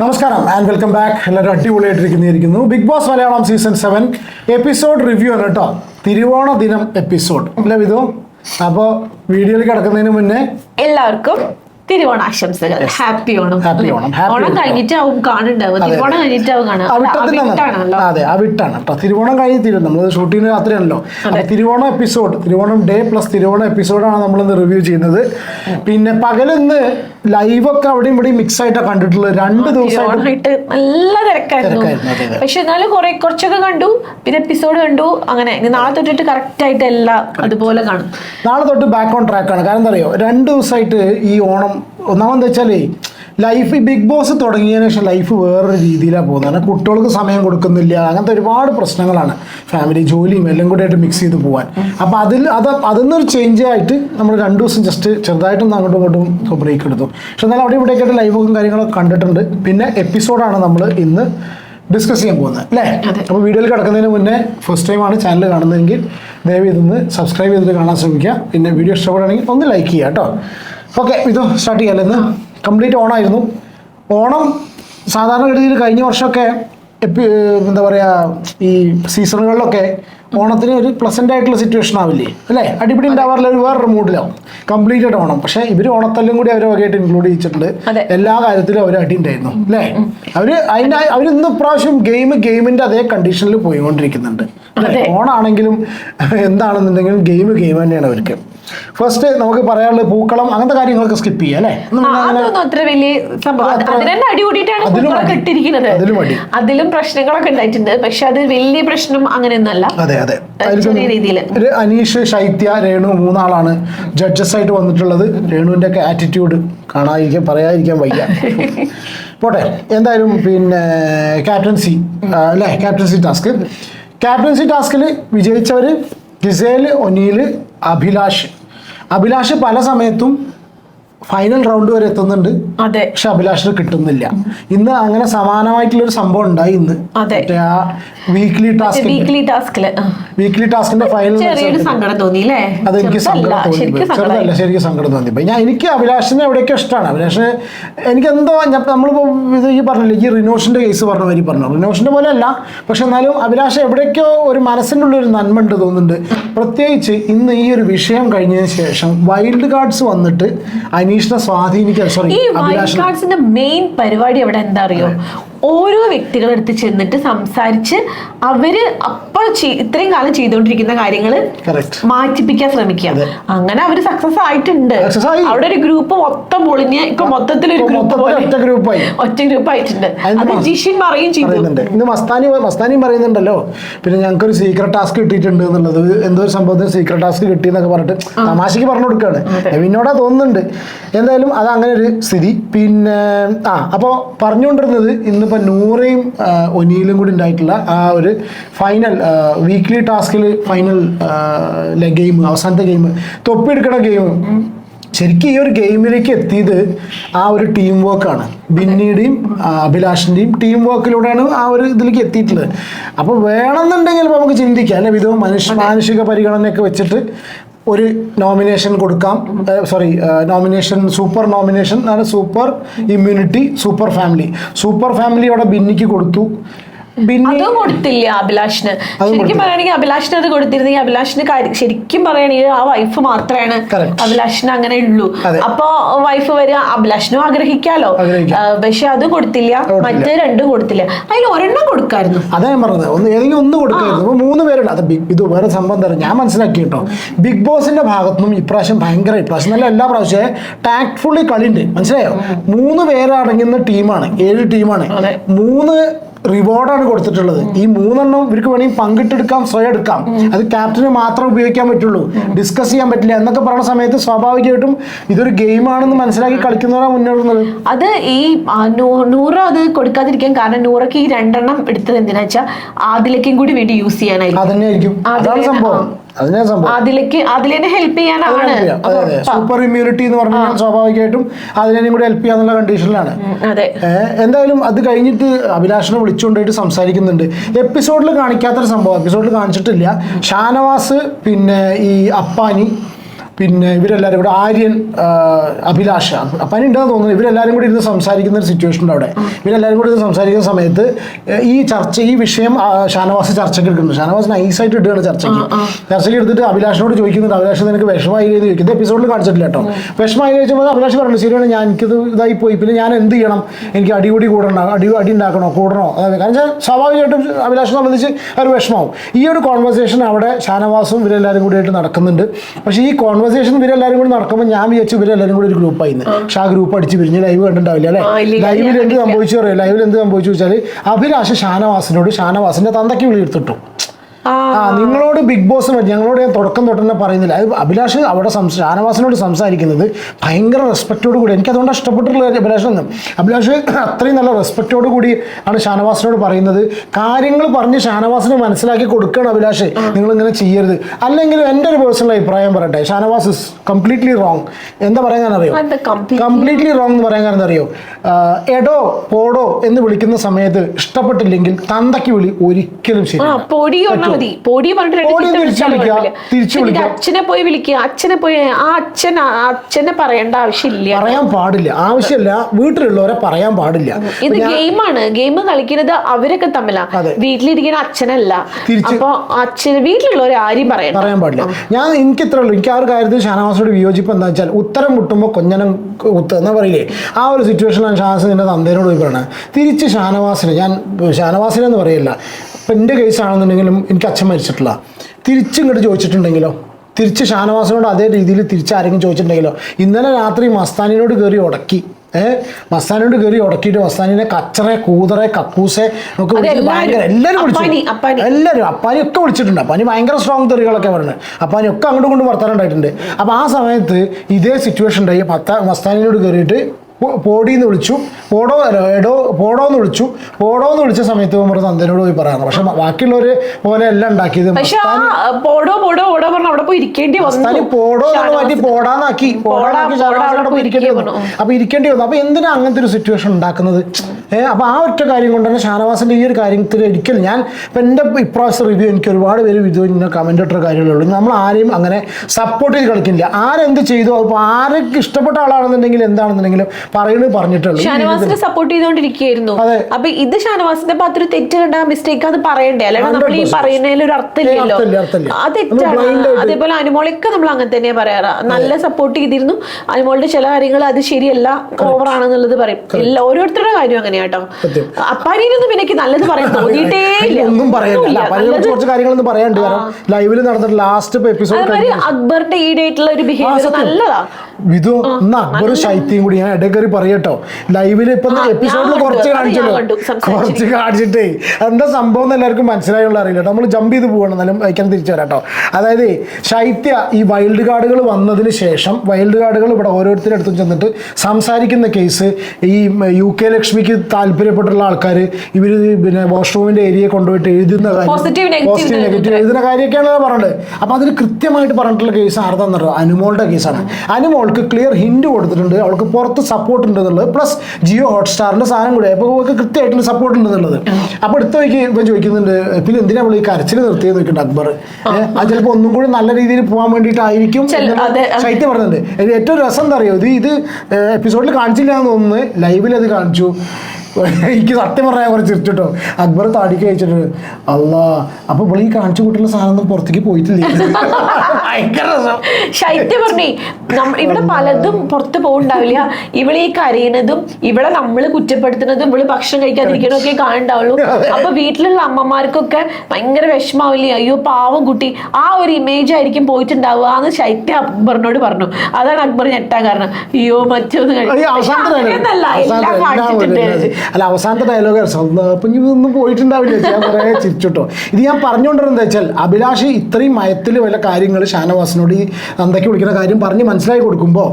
നമസ്കാരം and welcome back എല്ലാവരും അടിപൊളിയായിട്ടിരിക്കുന്നിരിക്കുന്നു Bigg Boss Malayalam season seven episode review ആണ് കേട്ടോ. തിരുവോണ ദിനം എപ്പിസോഡ് അല്ലേ വിധു? അപ്പോൾ വീഡിയോയിൽ കിടക്കുന്നതിന് മുന്നേ എല്ലാവർക്കും തിരുവോണാശംസകൾ. ഹാപ്പി ഓണം. ഓണം. കഴിഞ്ഞിട്ടാവും കാണുണ്ടാവും തിരുവോണം അതെ. കഴിഞ്ഞിട്ടാവും ആ അതെ വിട്ടാണ് കേട്ടോ. തിരുവോണം കഴിഞ്ഞ് തീരും നമ്മൾ ഷൂട്ടിങ്ങിന് രാത്രിയാണല്ലോ. Thiruvonam episode Thiruvonam day plus Thiruvonam എപ്പിസോഡാണ് നമ്മൾ ഇന്ന് റിവ്യൂ ചെയ്യുന്നത്. പിന്നെ പകലിന്ന് ലൈവൊക്കെ അവിടെ ഇവിടെ മിക്സ് ആയിട്ടാണ് കണ്ടിട്ടുള്ളത്. രണ്ട് ദിവസമായിട്ട് നല്ല തിരക്കായിരുന്നു. പക്ഷെ എന്നാലും കുറെ കുറച്ചൊക്കെ കണ്ടു. പിന്നെ എപ്പിസോഡ് കണ്ടു. അങ്ങനെ നാളെ തൊട്ടിട്ട് കറക്റ്റ് ആയിട്ട് എല്ലാം അതുപോലെ കാണും. നാളെ തൊട്ട് ബാക്ക് ഓൺ ട്രാക്കാണ് കാരണം എന്താ അറിയോ? രണ്ട് ദിവസമായിട്ട് ഈ ഓണം ഒന്നാമെന്ന് വെച്ചാലേ ലൈഫ് ബിഗ് ബോസ് തുടങ്ങിയതിന് ശേഷം ലൈഫ് വേറൊരു രീതിയിലാണ് പോകുന്നത്. കാരണം കുട്ടികൾക്ക് സമയം കൊടുക്കുന്നില്ല. അങ്ങനത്തെ ഒരുപാട് പ്രശ്നങ്ങളാണ് ഫാമിലി ജോലിയും എല്ലാം കൂടി ആയിട്ട് മിക്സ് ചെയ്ത് പോകാൻ അപ്പോൾ അതിൽ അത് അതിൽ നിന്നൊരു ചേഞ്ച് ആയിട്ട് നമ്മൾ രണ്ട് ദിവസം ജസ്റ്റ് ചെറുതായിട്ടൊന്ന് അങ്ങോട്ടും ഇങ്ങോട്ടും ബ്രേക്ക് എടുത്തു. പക്ഷെ എന്നാലും അവിടെ ഇവിടെയൊക്കെ ആയിട്ട് ലൈവും കാര്യങ്ങളൊക്കെ കണ്ടിട്ടുണ്ട്. പിന്നെ എപ്പിസോഡാണ് നമ്മൾ ഇന്ന് ഡിസ്കസ് ചെയ്യാൻ പോകുന്നത്. അല്ലേ. അപ്പോൾ വീഡിയോയിൽ കിടക്കുന്നതിന് മുന്നേ ഫസ്റ്റ് ടൈമാണ് ചാനൽ കാണുന്നതെങ്കിൽ ദയവ് ഇതൊന്ന് സബ്സ്ക്രൈബ് ചെയ്തിട്ട് കാണാൻ ശ്രമിക്കുക. പിന്നെ വീഡിയോ ഇഷ്ടപ്പെടുകയാണെങ്കിൽ ഒന്ന് ലൈക്ക് ചെയ്യുക കേട്ടോ ഓക്കെ ഇത് സ്റ്റാർട്ട് ചെയ്യാമല്ലോ ഇന്ന്? കംപ്ലീറ്റ് ഓണമായിരുന്നു ഓണം സാധാരണഗതിയിൽ കഴിഞ്ഞ വർഷമൊക്കെ എപ്പി എന്താ പറയുക ഈ സീസണുകളിലൊക്കെ ഓണത്തിന് ഒരു പ്ലസന്റ് ആയിട്ടുള്ള സിറ്റുവേഷൻ ആവില്ലേ? അല്ലേ? അടിപിടി ഉണ്ടാവാറില്ല ഒരു വേറൊരു മൂഡിലാവും. കംപ്ലീറ്റ് ആയിട്ട് ഓണം. പക്ഷേ ഇവർ ഓണത്തല്ലും കൂടി അവരെ വകയായിട്ട് ഇൻക്ലൂഡ് ചെയ്തിട്ടുണ്ട് എല്ലാ കാര്യത്തിലും അവർ അടി ഉണ്ടായിരുന്നു അല്ലേ? അവർ അതിന്റെ അവർ ഇന്ന് പ്രാവശ്യം ഗെയിം ഗെയിമിന്റെ അതേ കണ്ടീഷനിൽ പോയിക്കൊണ്ടിരിക്കുന്നുണ്ട്. ഓണാണെങ്കിലും എന്താണെന്നുണ്ടെങ്കിലും ഗെയിം ഗെയിം തന്നെയാണ് അവർക്ക്. ഫസ്റ്റ് നമുക്ക് പറയാനുള്ളത് പൂക്കളം അങ്ങനത്തെ കാര്യങ്ങളൊക്കെ സ്കിപ്പ് ചെയ്യാം അല്ലേ? അത്ര വലിയ അതിലും അതിലും പ്രശ്നങ്ങളൊക്കെ ഉണ്ടായിട്ടുണ്ട്. പക്ഷെ അത് വലിയ പ്രശ്നം അങ്ങനെയൊന്നല്ല അതെ അതെ. രീതിയിൽ. അനീഷ് ശൈത്യ രേണു മൂന്നാളാണ് ജഡ്ജസ് ആയിട്ട് വന്നിട്ടുള്ളത്. രേണുവിന്റെ ഒക്കെ ആറ്റിറ്റ്യൂഡ് കാണാതിരിക്കാൻ പറയാതിരിക്കാൻ വയ്യ. പോട്ടെ എന്തായാലും പിന്നെ ക്യാപ്റ്റൻസി അല്ലേ? ക്യാപ്റ്റൻസി ടാസ്ക് ക്യാപ്റ്റൻസി ടാസ്കിൽ വിജയിച്ചവർ ഗിസേൽ ഒനീൽ അഭിലാഷ് അഭിലാഷ് പല സമയത്തും ഫൈനൽ റൗണ്ട് വരെ എത്തുന്നുണ്ട്. അതെ. പക്ഷെ അഭിലാഷിന് കിട്ടുന്നില്ല. ഇന്ന് അങ്ങനെ സമാനമായിട്ടുള്ള ഒരു സംഭവം ഉണ്ടായി ഇന്ന്. അതെ. ആ വീക്ക്ലി ടാസ്ക് വീക്ക്ലി ടാസ്കിൽ വീക്ക്ലി ടാസ്കിന്റെ ഫൈനൽ ചെറിയൊരു സങ്കടം തോന്നി അല്ലേ അത് എനിക്ക് സങ്കടം തോന്നി ശരിക്കും ചെറുതല്ല ശരിക്കും സങ്കടം തോന്നി ഞാൻ എനിക്ക് അഭിലാഷിനെ എവിടെയൊക്കെ ഇഷ്ടമാണ്? അഭിലാഷ് എനിക്ക് എന്തോ ഞാൻ നമ്മളിപ്പോൾ ഇത് ഈ പറഞ്ഞില്ലേ ഈ റിനോഷിന്റെ കേസ് പറഞ്ഞ മാതിരി പറഞ്ഞു. റിനോഷിന്റെ പോലെ അല്ല പക്ഷെ എന്നാലും അഭിലാഷ് എവിടെയൊക്കെയോ ഒരു മനസ്സിന്റെ ഉള്ളിൽ ഒരു നന്മ ഉണ്ട് തോന്നുന്നുണ്ട്. പ്രത്യേകിച്ച് ഇന്ന് ഈ ഒരു വിഷയം കഴിഞ്ഞതിന് ശേഷം വൈൽഡ് കാർഡ്സ് വന്നിട്ട് അനീഷിനെ സ്വാധീനിക്കാൻ സോറി ഈ വൈൽഡ് കാർഡ്സിന്റെ മെയിൻ പരിപാടി അവിടെ എന്താ അറിയോ? ഓരോ വ്യക്തികളെടുത്ത് ചെന്നിട്ട് സംസാരിച്ച് അവർ അപ്പോൾ ഇത്രയും കാലം ചെയ്തുകൊണ്ടിരിക്കുന്ന കാര്യങ്ങൾ മാറ്റിപ്പിക്കാൻ ശ്രമിക്കുക. അങ്ങനെ അവർ സക്സസ് ആയിട്ടുണ്ട്. അവിടെ ഒരു ഗ്രൂപ്പ് മൊത്തം പൊളിഞ്ഞ് ഇപ്പൊ മൊത്തത്തിൽ ഒരു ഗ്രൂപ്പ് ഒറ്റ ഗ്രൂപ്പ് ആയിട്ടുണ്ട്. അത് ജിഷിൻ ചെയ്തു. ഇന്ന് മസ്താനി മസ്താനിയും പറയുന്നുണ്ടല്ലോ. പിന്നെ ഞങ്ങൾക്ക് ഒരു സീക്രട്ട് ടാസ്ക് കിട്ടിയിട്ടുണ്ട് എന്നുള്ളത്. എന്തൊരു ഒരു സംഭവത്തിന് സീക്രട്ട് ടാസ്ക് കിട്ടി എന്നൊക്കെ പറഞ്ഞിട്ട് തമാശക്ക് പറഞ്ഞു കൊടുക്കുകയാണ്. എവിനോടാ തോന്നുന്നുണ്ട്. എന്തായാലും അത് അങ്ങനെ ഒരു സ്ഥിതി. പിന്നെ ആ അപ്പോൾ പറഞ്ഞുകൊണ്ടിരുന്നത് ഇന്നിപ്പോൾ നൂറയും ഒനിയിലും കൂടി ഉണ്ടായിട്ടുള്ള ആ ഒരു ഫൈനൽ വീക്ക്ലി ടാസ്കിൽ ഫൈനൽ ഗെയിം അവസാനത്തെ ഗെയിം തൊപ്പിയെടുക്കണ ഗെയിം ശരിക്കും ഈ ഒരു ഗെയിമിലേക്ക് എത്തിയത് ആ ഒരു ടീം വർക്കാണ് ബിന്നിയുടെയും അഭിലാഷിന്റെയും ടീം വർക്കിലൂടെയാണ് ആ ഒരു ഇതിലേക്ക് എത്തിയിട്ടുള്ളത്. അപ്പോൾ വേണമെന്നുണ്ടെങ്കിൽ നമുക്ക് ചിന്തിക്കാം അല്ലെ? വിധവും മനുഷ്യ മാനുഷിക പരിഗണനയൊക്കെ വെച്ചിട്ട് ഒരു നോമിനേഷൻ കൊടുക്കാം. Sorry nomination super nomination super immunity super family super family അവിടെ ബിന്നിക്ക് കൊടുത്തു. അതും കൊടുത്തില്ല അഭിലാഷിന്? ശരിക്കും. പറയുകയാണെങ്കിൽ അഭിലാഷിന് അത് കൊടുത്തിരുന്നെങ്കിൽ അഭിലാഷിന് ശരിക്കും പറയുകയാണെങ്കിൽ ആ വൈഫ് മാത്രമാണ്. അഭിലാഷിന് അങ്ങനെ ഉള്ളൂ. അപ്പൊ വൈഫ് വരിക അഭിലാഷിനും ആഗ്രഹിക്കാലോ? പക്ഷെ അത് കൊടുത്തില്ല. കൊടുത്തില്ല. മറ്റേ രണ്ടും കൊടുത്തില്ല. അതിൽ ഒരെണ്ണം കൊടുക്കായിരുന്നു. അതാ ഞാൻ പറഞ്ഞത്. ഒന്ന് ഏതെങ്കിലും ഒന്ന് കൊടുക്കായിരുന്നു. മൂന്ന് പേരുണ്ട്. അത് ബിഗ് ഇത് വേറെ സംഭവം തരാം. ഞാൻ മനസ്സിലാക്കി കേട്ടോ. ബിഗ് ബോസിന്റെ ഭാഗത്തുനിന്നും ഇപ്രാവശ്യം ഭയങ്കര ഇപ്രാവശ്യം നല്ല എല്ലാ പ്രാവശ്യം ടാക്ട്ഫുള്ളി കളിയുണ്ട്. മനസ്സിലായോ? മൂന്ന് പേരടങ്ങുന്ന ടീമാണ്. ഏഴ് ടീമാണ്. മൂന്ന് റിവാർഡാണ് കൊടുത്തിട്ടുള്ളത്. ഈ മൂന്നെണ്ണം ഇവർക്ക് വേണമെങ്കിൽ പങ്കിട്ടെടുക്കാം സ്വയം എടുക്കാം അത് ക്യാപ്റ്റന് മാത്രം ഉപയോഗിക്കാൻ പറ്റുള്ളൂ. ഡിസ്കസ് ചെയ്യാൻ പറ്റില്ല. എന്നൊക്കെ പറയുന്ന സമയത്ത് സ്വാഭാവികമായിട്ടും ഇതൊരു ഗെയിമാണെന്ന് മനസ്സിലാക്കി കളിക്കുന്നവരാണ് മുന്നേറുന്നത്. അത് ഈ നൂറ് അത് കൊടുക്കാതിരിക്കാൻ കാരണം നൂറൊക്കെ ഈ രണ്ടെണ്ണം എടുത്തത് എന്തിനാ വെച്ചാൽ ആദിലേക്കും കൂടി വേണ്ടി യൂസ് ചെയ്യാനായിരിക്കും. അതന്നെയായിരിക്കും അതാണ് സംഭവം. ഹെൽപ്പ് ചെയ്യാനാണ്. സൂപ്പർ ഇമ്മ്യൂണിറ്റി എന്ന് പറഞ്ഞാൽ സ്വാഭാവികമായിട്ടും അതിനെയും കൂടി ഹെൽപ്പ് ചെയ്യാന്നുള്ള കണ്ടീഷനിലാണ് എന്തായാലും അത് കഴിഞ്ഞിട്ട് അഭിലാഷിനെ വിളിച്ചുകൊണ്ടായിട്ട് സംസാരിക്കുന്നുണ്ട്. എപ്പിസോഡിൽ കാണിക്കാത്തൊരു സംഭവം. എപ്പിസോഡിൽ കാണിച്ചിട്ടില്ല. ഷാനവാസ് പിന്നെ ഈ അപ്പാനി പിന്നെ ഇവരെല്ലാവരും കൂടെ ആര്യൻ അഭിലാഷ. പനി ഉണ്ടെന്ന് തോന്നുന്നു ഇവരെല്ലാവരും കൂടി ഇരുന്ന് സംസാരിക്കുന്ന ഒരു സിറ്റുവേഷൻ ഉണ്ട് അവിടെ. ഇവരെല്ലാവരും കൂടി ഇരുന്ന് സംസാരിക്കുന്ന സമയത്ത് ഈ ചർച്ച ഈ വിഷയം ഷാനവാസ് ചർച്ചയ്ക്ക് എടുക്കുന്നുണ്ട് ഷാനവാസ് നൈസായിട്ട് ഇടുകയാണ് ചർച്ചയ്ക്ക്. ചർച്ചയ്ക്ക് എടുത്തിട്ട് അഭിലാഷിനോട് ചോദിക്കുന്നുണ്ട്. അഭിലാഷ് നിനക്ക് വിഷമായി എന്ന് ചോദിക്കുന്നത് എപ്പിസോഡിൽ കാണിച്ചിട്ടില്ല കേട്ടോ. വിഷമായി ചോദിച്ചപ്പോൾ അഭിലാഷ് പറഞ്ഞു ശരിയാണ് ഞാൻ എനിക്കിത് ഇതായി പോയി. പിന്നെ ഞാൻ എന്ത് ചെയ്യണം? എനിക്ക് അടികൂടി കൂടണോ അടി അടി ഉണ്ടാക്കണോ? കൂടണോ? അതായത് കാരണം വെച്ചാൽ സ്വാഭാവികമായിട്ടും അഭിലാഷിനെ സംബന്ധിച്ച് ഒരു വിഷമാവും ഈ ഒരു കോൺവെർസേഷൻ അവിടെ ഷാനവാസും ഇവരെല്ലാവരും കൂടിയായിട്ട് നടക്കുന്നുണ്ട്. പക്ഷേ ഈ കോൺവെർസേഷൻ ഇവരെല്ലാവരും കൂടി നടക്കുമ്പോൾ ഞാൻ വിചാരിച്ചു ഇവരെല്ലാവരും കൂടി ഒരു ഗ്രൂപ്പ് ആയിരുന്നു പക്ഷേ ആ ഗ്രൂപ്പ് അടിച്ച് പിരിഞ്ഞ് ലൈവ് കണ്ടിട്ടുണ്ടാവില്ല അല്ലേ? ലൈവിൽ എന്ത് സംഭവിച്ചു അറിയാം? ലൈവിൽ എന്ത് സംഭവിച്ചു വെച്ചാൽ അഭിലാഷ് ഷാനവാസിനോട് ഷാനവാസിന്റെ തന്തയ്ക്ക് വിളി എടുത്തിട്ടു. ആ. നിങ്ങളോട് ബിഗ് ബോസ് പറ്റി ഞങ്ങളോട് ഞാൻ തുടക്കം തൊട്ട് തന്നെ പറയുന്നില്ല. അത് അഭിലാഷ് അവിടെ സംസാ ഷാനവാസിനോട് സംസാരിക്കുന്നത് ഭയങ്കര റെസ്പെക്റ്റോട് കൂടി എനിക്ക് അതുകൊണ്ട് ഇഷ്ടപ്പെട്ടിട്ടുള്ള അഭിലാഷ് എന്ന് അഭിലാഷ് അത്രയും നല്ല റെസ്പെക്റ്റോട് കൂടി ആണ് ഷാനവാസിനോട് പറയുന്നത്. കാര്യങ്ങൾ പറഞ്ഞ് ഷാനവാസിന് മനസ്സിലാക്കി കൊടുക്കണം അഭിലാഷ്. നിങ്ങൾ ഇങ്ങനെ ചെയ്യരുത്. അല്ലെങ്കിൽ എന്റെ ഒരു പേഴ്സണൽ അഭിപ്രായം പറയട്ടെ. ഷാനവാസ് ഇസ് കംപ്ലീറ്റ്ലി റോങ് എന്താ പറയാൻ അറിയോ? കംപ്ലീറ്റ്ലി റോങ് എന്ന് പറയാൻ കാരണം അറിയോ? എടോ പോടോ എന്ന് വിളിക്കുന്ന സമയത്ത് ഇഷ്ടപ്പെട്ടില്ലെങ്കിൽ തന്തയ്ക്ക് വിളി ഒരിക്കലും ശരി മതി. പൊടി പറഞ്ഞിട്ട്. അച്ഛനെ പോയി വിളിക്കുക അച്ഛനെ പോയി ആ അച്ഛൻ അച്ഛനെ പറയേണ്ട ആവശ്യമില്ല. പറയാൻ പാടില്ല. ആവശ്യമില്ല. വീട്ടിലുള്ളവരെ പറയാൻ പാടില്ല. ഇത് ഗെയിമാണ്. ഗെയിം കളിക്കുന്നത് അവരൊക്കെ തമ്മിലാണ്. വീട്ടിലിരിക്കുന്ന അച്ഛനല്ല. അപ്പൊ അച്ഛന് വീട്ടിലുള്ളവരെ ആരും പറയാൻ പറയാൻ പാടില്ല. ഞാൻ എനിക്ക് ഇത്ര ഉള്ളൂ. എനിക്ക് ആ ഒരു കാര്യത്തിൽ ഷാനവാസോട് വിയോജിപ്പ് എന്താ വെച്ചാൽ ഉത്തരം മുട്ടുമ്പോൾ കൊഞ്ഞനം കുത്തുന്ന എന്നാ പറയില്ലേ? ആ ഒരു സിറ്റുവേഷനിലാണ് ഷാനവാസ് നിന്റെ തന്തേനോട് പോയി പറയണത് തിരിച്ച് ഷാനവാസിന് ഞാൻ ഷാനവാസിനെന്ന് പറയില്ല. ഇപ്പം എന്റെ കേസ് ആണെന്നുണ്ടെങ്കിലും എനിക്ക് അച്ഛൻ മരിച്ചിട്ടില്ല. തിരിച്ചിങ്ങോട്ട് ചോദിച്ചിട്ടുണ്ടെങ്കിലോ? തിരിച്ച് ഷാനവാസിനോട് അതേ രീതിയിൽ തിരിച്ച് ആരെങ്കിലും ചോദിച്ചിട്ടുണ്ടെങ്കിലോ? ഇന്നലെ രാത്രി മസ്താനിനോട് കയറി ഉടക്കി. ഏഹ് മസ്താനിനോട് കയറി ഉടക്കിയിട്ട് മസ്താനിനെ കച്ചറെ കൂതറെ കക്കൂസെ ഒക്കെ. ഭയങ്കര എല്ലാവരും അപ്പാനി, വിളിച്ചു. എല്ലാവരും അപ്പാനി ഒക്കെ വിളിച്ചിട്ടുണ്ട്. അപ്പാനി ഭയങ്കര സ്ട്രോങ് തെറികളൊക്കെ പറയുന്നത്. അപ്പാനി ഒക്കെ അങ്ങോട്ടും കൊണ്ട് വർത്താനം ഉണ്ടായിട്ടുണ്ട്. അപ്പോൾ ആ സമയത്ത് ഇതേ സിറ്റുവേഷൻ ഉണ്ടായി പത്ത മസ്താനിനോട് കയറിയിട്ട് പോടീന്ന് വിളിച്ചു. പോടോ എടോ പോടോ എന്ന് വിളിച്ചു. പോടോ എന്ന് വിളിച്ച സമയത്ത് നമ്മൾ തന്തനോട് പോയി പറയണം പക്ഷെ ബാക്കിയുള്ളവര് പോലെ എല്ലാം ഉണ്ടാക്കിയത്. പോടോ പോടോ പോടോ പറഞ്ഞു അവിടെ പോയി ഇരിക്കേണ്ടി വന്നു. പോടോ എന്ന് മാറ്റി പോടാന്നാക്കി. പോടാക്കി ഇരിക്കേണ്ടി വന്നു. അപ്പൊ ഇരിക്കേണ്ടി വന്നു. അപ്പൊ എന്തിനാ അങ്ങനത്തെ ഒരു സിറ്റുവേഷൻ ഉണ്ടാക്കുന്നത്? ഏഹ് അപ്പൊ ആ ഒറ്റ കാര്യം കൊണ്ട് തന്നെ ഷാനവാസിന്റെ ഈ ഒരു കാര്യത്തിൽ ഒരിക്കലും ഞാൻ ഇപ്പൊ എന്റെ ഇപ്രാവശ്യം റിവ്യൂ എനിക്ക് ഒരുപാട് പേര് ഇത് ഇങ്ങനെ കമന്റ് ഇട്ട കാര്യങ്ങളുള്ളൂ നമ്മൾ ആരെയും അങ്ങനെ സപ്പോർട്ട് ചെയ്ത് കളിക്കില്ല. ആരെന്ത് ചെയ്തു? അപ്പൊ ആരൊക്കെ ഇഷ്ടപ്പെട്ട ആളാണെന്നുണ്ടെങ്കിൽ എന്താണെന്നുണ്ടെങ്കിലും പറയുന്നത് പറഞ്ഞിട്ടുള്ളൂ. ഷാനവാസിനെ സപ്പോർട്ട് ചെയ്തുകൊണ്ടിരിക്കുകയായിരുന്നു. അപ്പൊ ഇത് ഷാനവാസിന്റെ ഭാഗത്ത് ഒരു തെറ്റ് കണ്ട മിസ്റ്റേക്ക് അത് പറയണ്ടേ? അല്ലെങ്കിൽ നമ്മൾ ഈ പറയുന്നതിൽ ഒരു അർത്ഥമില്ലല്ലോ. അത് തെറ്റാണ്. അതേപോലെ അനുമോളൊക്കെ നമ്മൾ അങ്ങനെ തന്നെ പറയാറ്. നല്ല സപ്പോർട്ട് ചെയ്തിരുന്നു. അനുമോളുടെ ചില കാര്യങ്ങൾ അത് ശരിയല്ല ഓവർ ആണെന്നുള്ളത് പറയും. എല്ലാ ഓരോരുത്തരുടെ കാര്യം അങ്ങനെയാട്ടോ. അപ്പാനിനൊന്നും പിന്നെ നല്ലത് പറയാൻ തോന്നിയിട്ടേ ഒന്നും പറയാനില്ല കുറച്ച് കാര്യങ്ങളൊന്നും പറയാണ്ട് കാരണം ലൈവിൽ നടന്നിട്ട് ലാസ്റ്റ് എപ്പിസോഡ് അക്ബറിന്റെ ഈ ഈടായിട്ടുള്ള ഒരു ബിഹേവിയർ. നല്ലതാ. വിധു അക്ബർ ശൈത്യം കൂടി. ഞാൻ ഇടയ്ക്കറി പറയട്ടോ. ലൈവിൽ ഇപ്പൊ എപ്പിസോഡിൽ കുറച്ച് കാണിച്ചല്ലോ. കുറച്ച് കാണിച്ചിട്ടേ. എന്താ സംഭവം എന്ന് എല്ലാവർക്കും മനസ്സിലായുള്ള അറിയില്ല. നമ്മൾ ജമ്പ് ചെയ്ത് പോകണം എന്നാലും വയ്ക്കാൻ തിരിച്ചു വരാട്ടോ. അതായത് ശൈത്യ ഈ വൈൽഡ് കാർഡുകൾ വന്നതിന് ശേഷം വൈൽഡ് കാർഡുകൾ ഇവിടെ ഓരോരുത്തരുടെ അടുത്തും ചെന്നിട്ട് സംസാരിക്കുന്ന കേസ് ഈ യു കെ ലക്ഷ്മിക്ക് താല്പര്യപ്പെട്ടുള്ള ആൾക്കാർ ഇവർ പിന്നെ വാഷ്റൂമിന്റെ ഏരിയ കൊണ്ടുപോയിട്ട് എഴുതുന്ന കാര്യം പോസിറ്റീവ് നെഗറ്റീവ് എഴുതുന്ന കാര്യമൊക്കെയാണ് പറഞ്ഞത്. അപ്പൊ അതിൽ കൃത്യമായിട്ട് പറഞ്ഞിട്ടുള്ള കേസ് ആർതാന്ന് പറയുക അനുമോളുടെ കേസാണ് അനുമോൾക്ക് ക്ലിയർ ഹിന്റ് കൊടുത്തിട്ടുണ്ട്. അവൾക്ക് പുറത്ത് സപ്പോർട്ട് ഉണ്ട് എന്നുള്ളത് പ്ലസ് ജിയോ ഹോട്ട്സ്റ്റാറിന്റെ സാധനം കൂടെ. അപ്പൊ നമുക്ക് കൃത്യമായിട്ടുള്ള സപ്പോർട്ട് ഉണ്ട് എന്നുള്ളത് അപ്പൊ അടുത്ത വഴിക്ക് ഇപ്പം ചോദിക്കുന്നുണ്ട് പിന്നെ എന്തിനാ നമ്മൾ ഈ കരച്ചിൽ നിർത്തിയെന്ന് നോക്കിയിട്ട് അക്ബർ. അത് ചിലപ്പോൾ ഒന്നും കൂടി നല്ല രീതിയിൽ പോകാൻ വേണ്ടിയിട്ടായിരിക്കും. ശൈത്യം പറഞ്ഞിട്ടുണ്ട്. ഏറ്റവും രസം എന്താ അറിയോ? ഇത് ഇത് എപ്പിസോഡിൽ കാണിച്ചില്ല എന്ന് തോന്നുന്നു. ലൈവിൽ അത് കാണിച്ചു. എനിക്ക് സത്യം പറയാൻ കുറച്ച് ചിരിച്ചിട്ടോ. അക്ബർ താടിക്ക് കഴിച്ചിട്ട് അല്ലാ അപ്പൊ ഇവിടെ ഈ കാണിച്ചു കൂട്ടുള്ള സാധനം പുറത്തേക്ക് പോയിട്ടില്ല? ഭയങ്കര രസം. ശൈത്യ പറഞ്ഞേ ഇവിടെ പലതും പുറത്ത് പോകണ്ടാവില്ല ഇവളെ ഈ കരയുന്നതും ഇവിടെ നമ്മൾ കുറ്റപ്പെടുത്തുന്നതും ഇവൾ ഭക്ഷണം കഴിക്കാതിരിക്കണതും ഒക്കെ കാണണ്ടാവുള്ളൂ അപ്പൊ വീട്ടിലുള്ള അമ്മമാർക്കൊക്കെ ഭയങ്കര വിഷമാവില്ലേ? അയ്യോ പാവം കുട്ടി. ആ ഒരു ഇമേജ് ആയിരിക്കും പോയിട്ടുണ്ടാവുക എന്ന് ശൈത്യ അക്ബറിനോട് പറഞ്ഞു. അതാണ് അക്ബർ ഞെട്ടാൻ കാരണം. അയ്യോ മറ്റൊന്ന് ഈ അല്ല അവസാനത്തെ ഡയലോഗ് ഇതൊന്നും പോയിട്ടുണ്ടാവില്ല. ഞാൻ കുറേ ചിരിച്ചിട്ടോ. ഇത് ഞാൻ പറഞ്ഞുകൊണ്ടിരുന്നത് വെച്ചാൽ അഭിലാഷ് ഇത്രയും മയത്തിൽ വല്ല കാര്യങ്ങൾ ഷാനവാസിനോട് ഈ നന്ദയ്ക്ക് വിളിക്കുന്ന കാര്യം പറഞ്ഞ് മനസ്സിലാക്കി കൊടുക്കുമ്പോൾ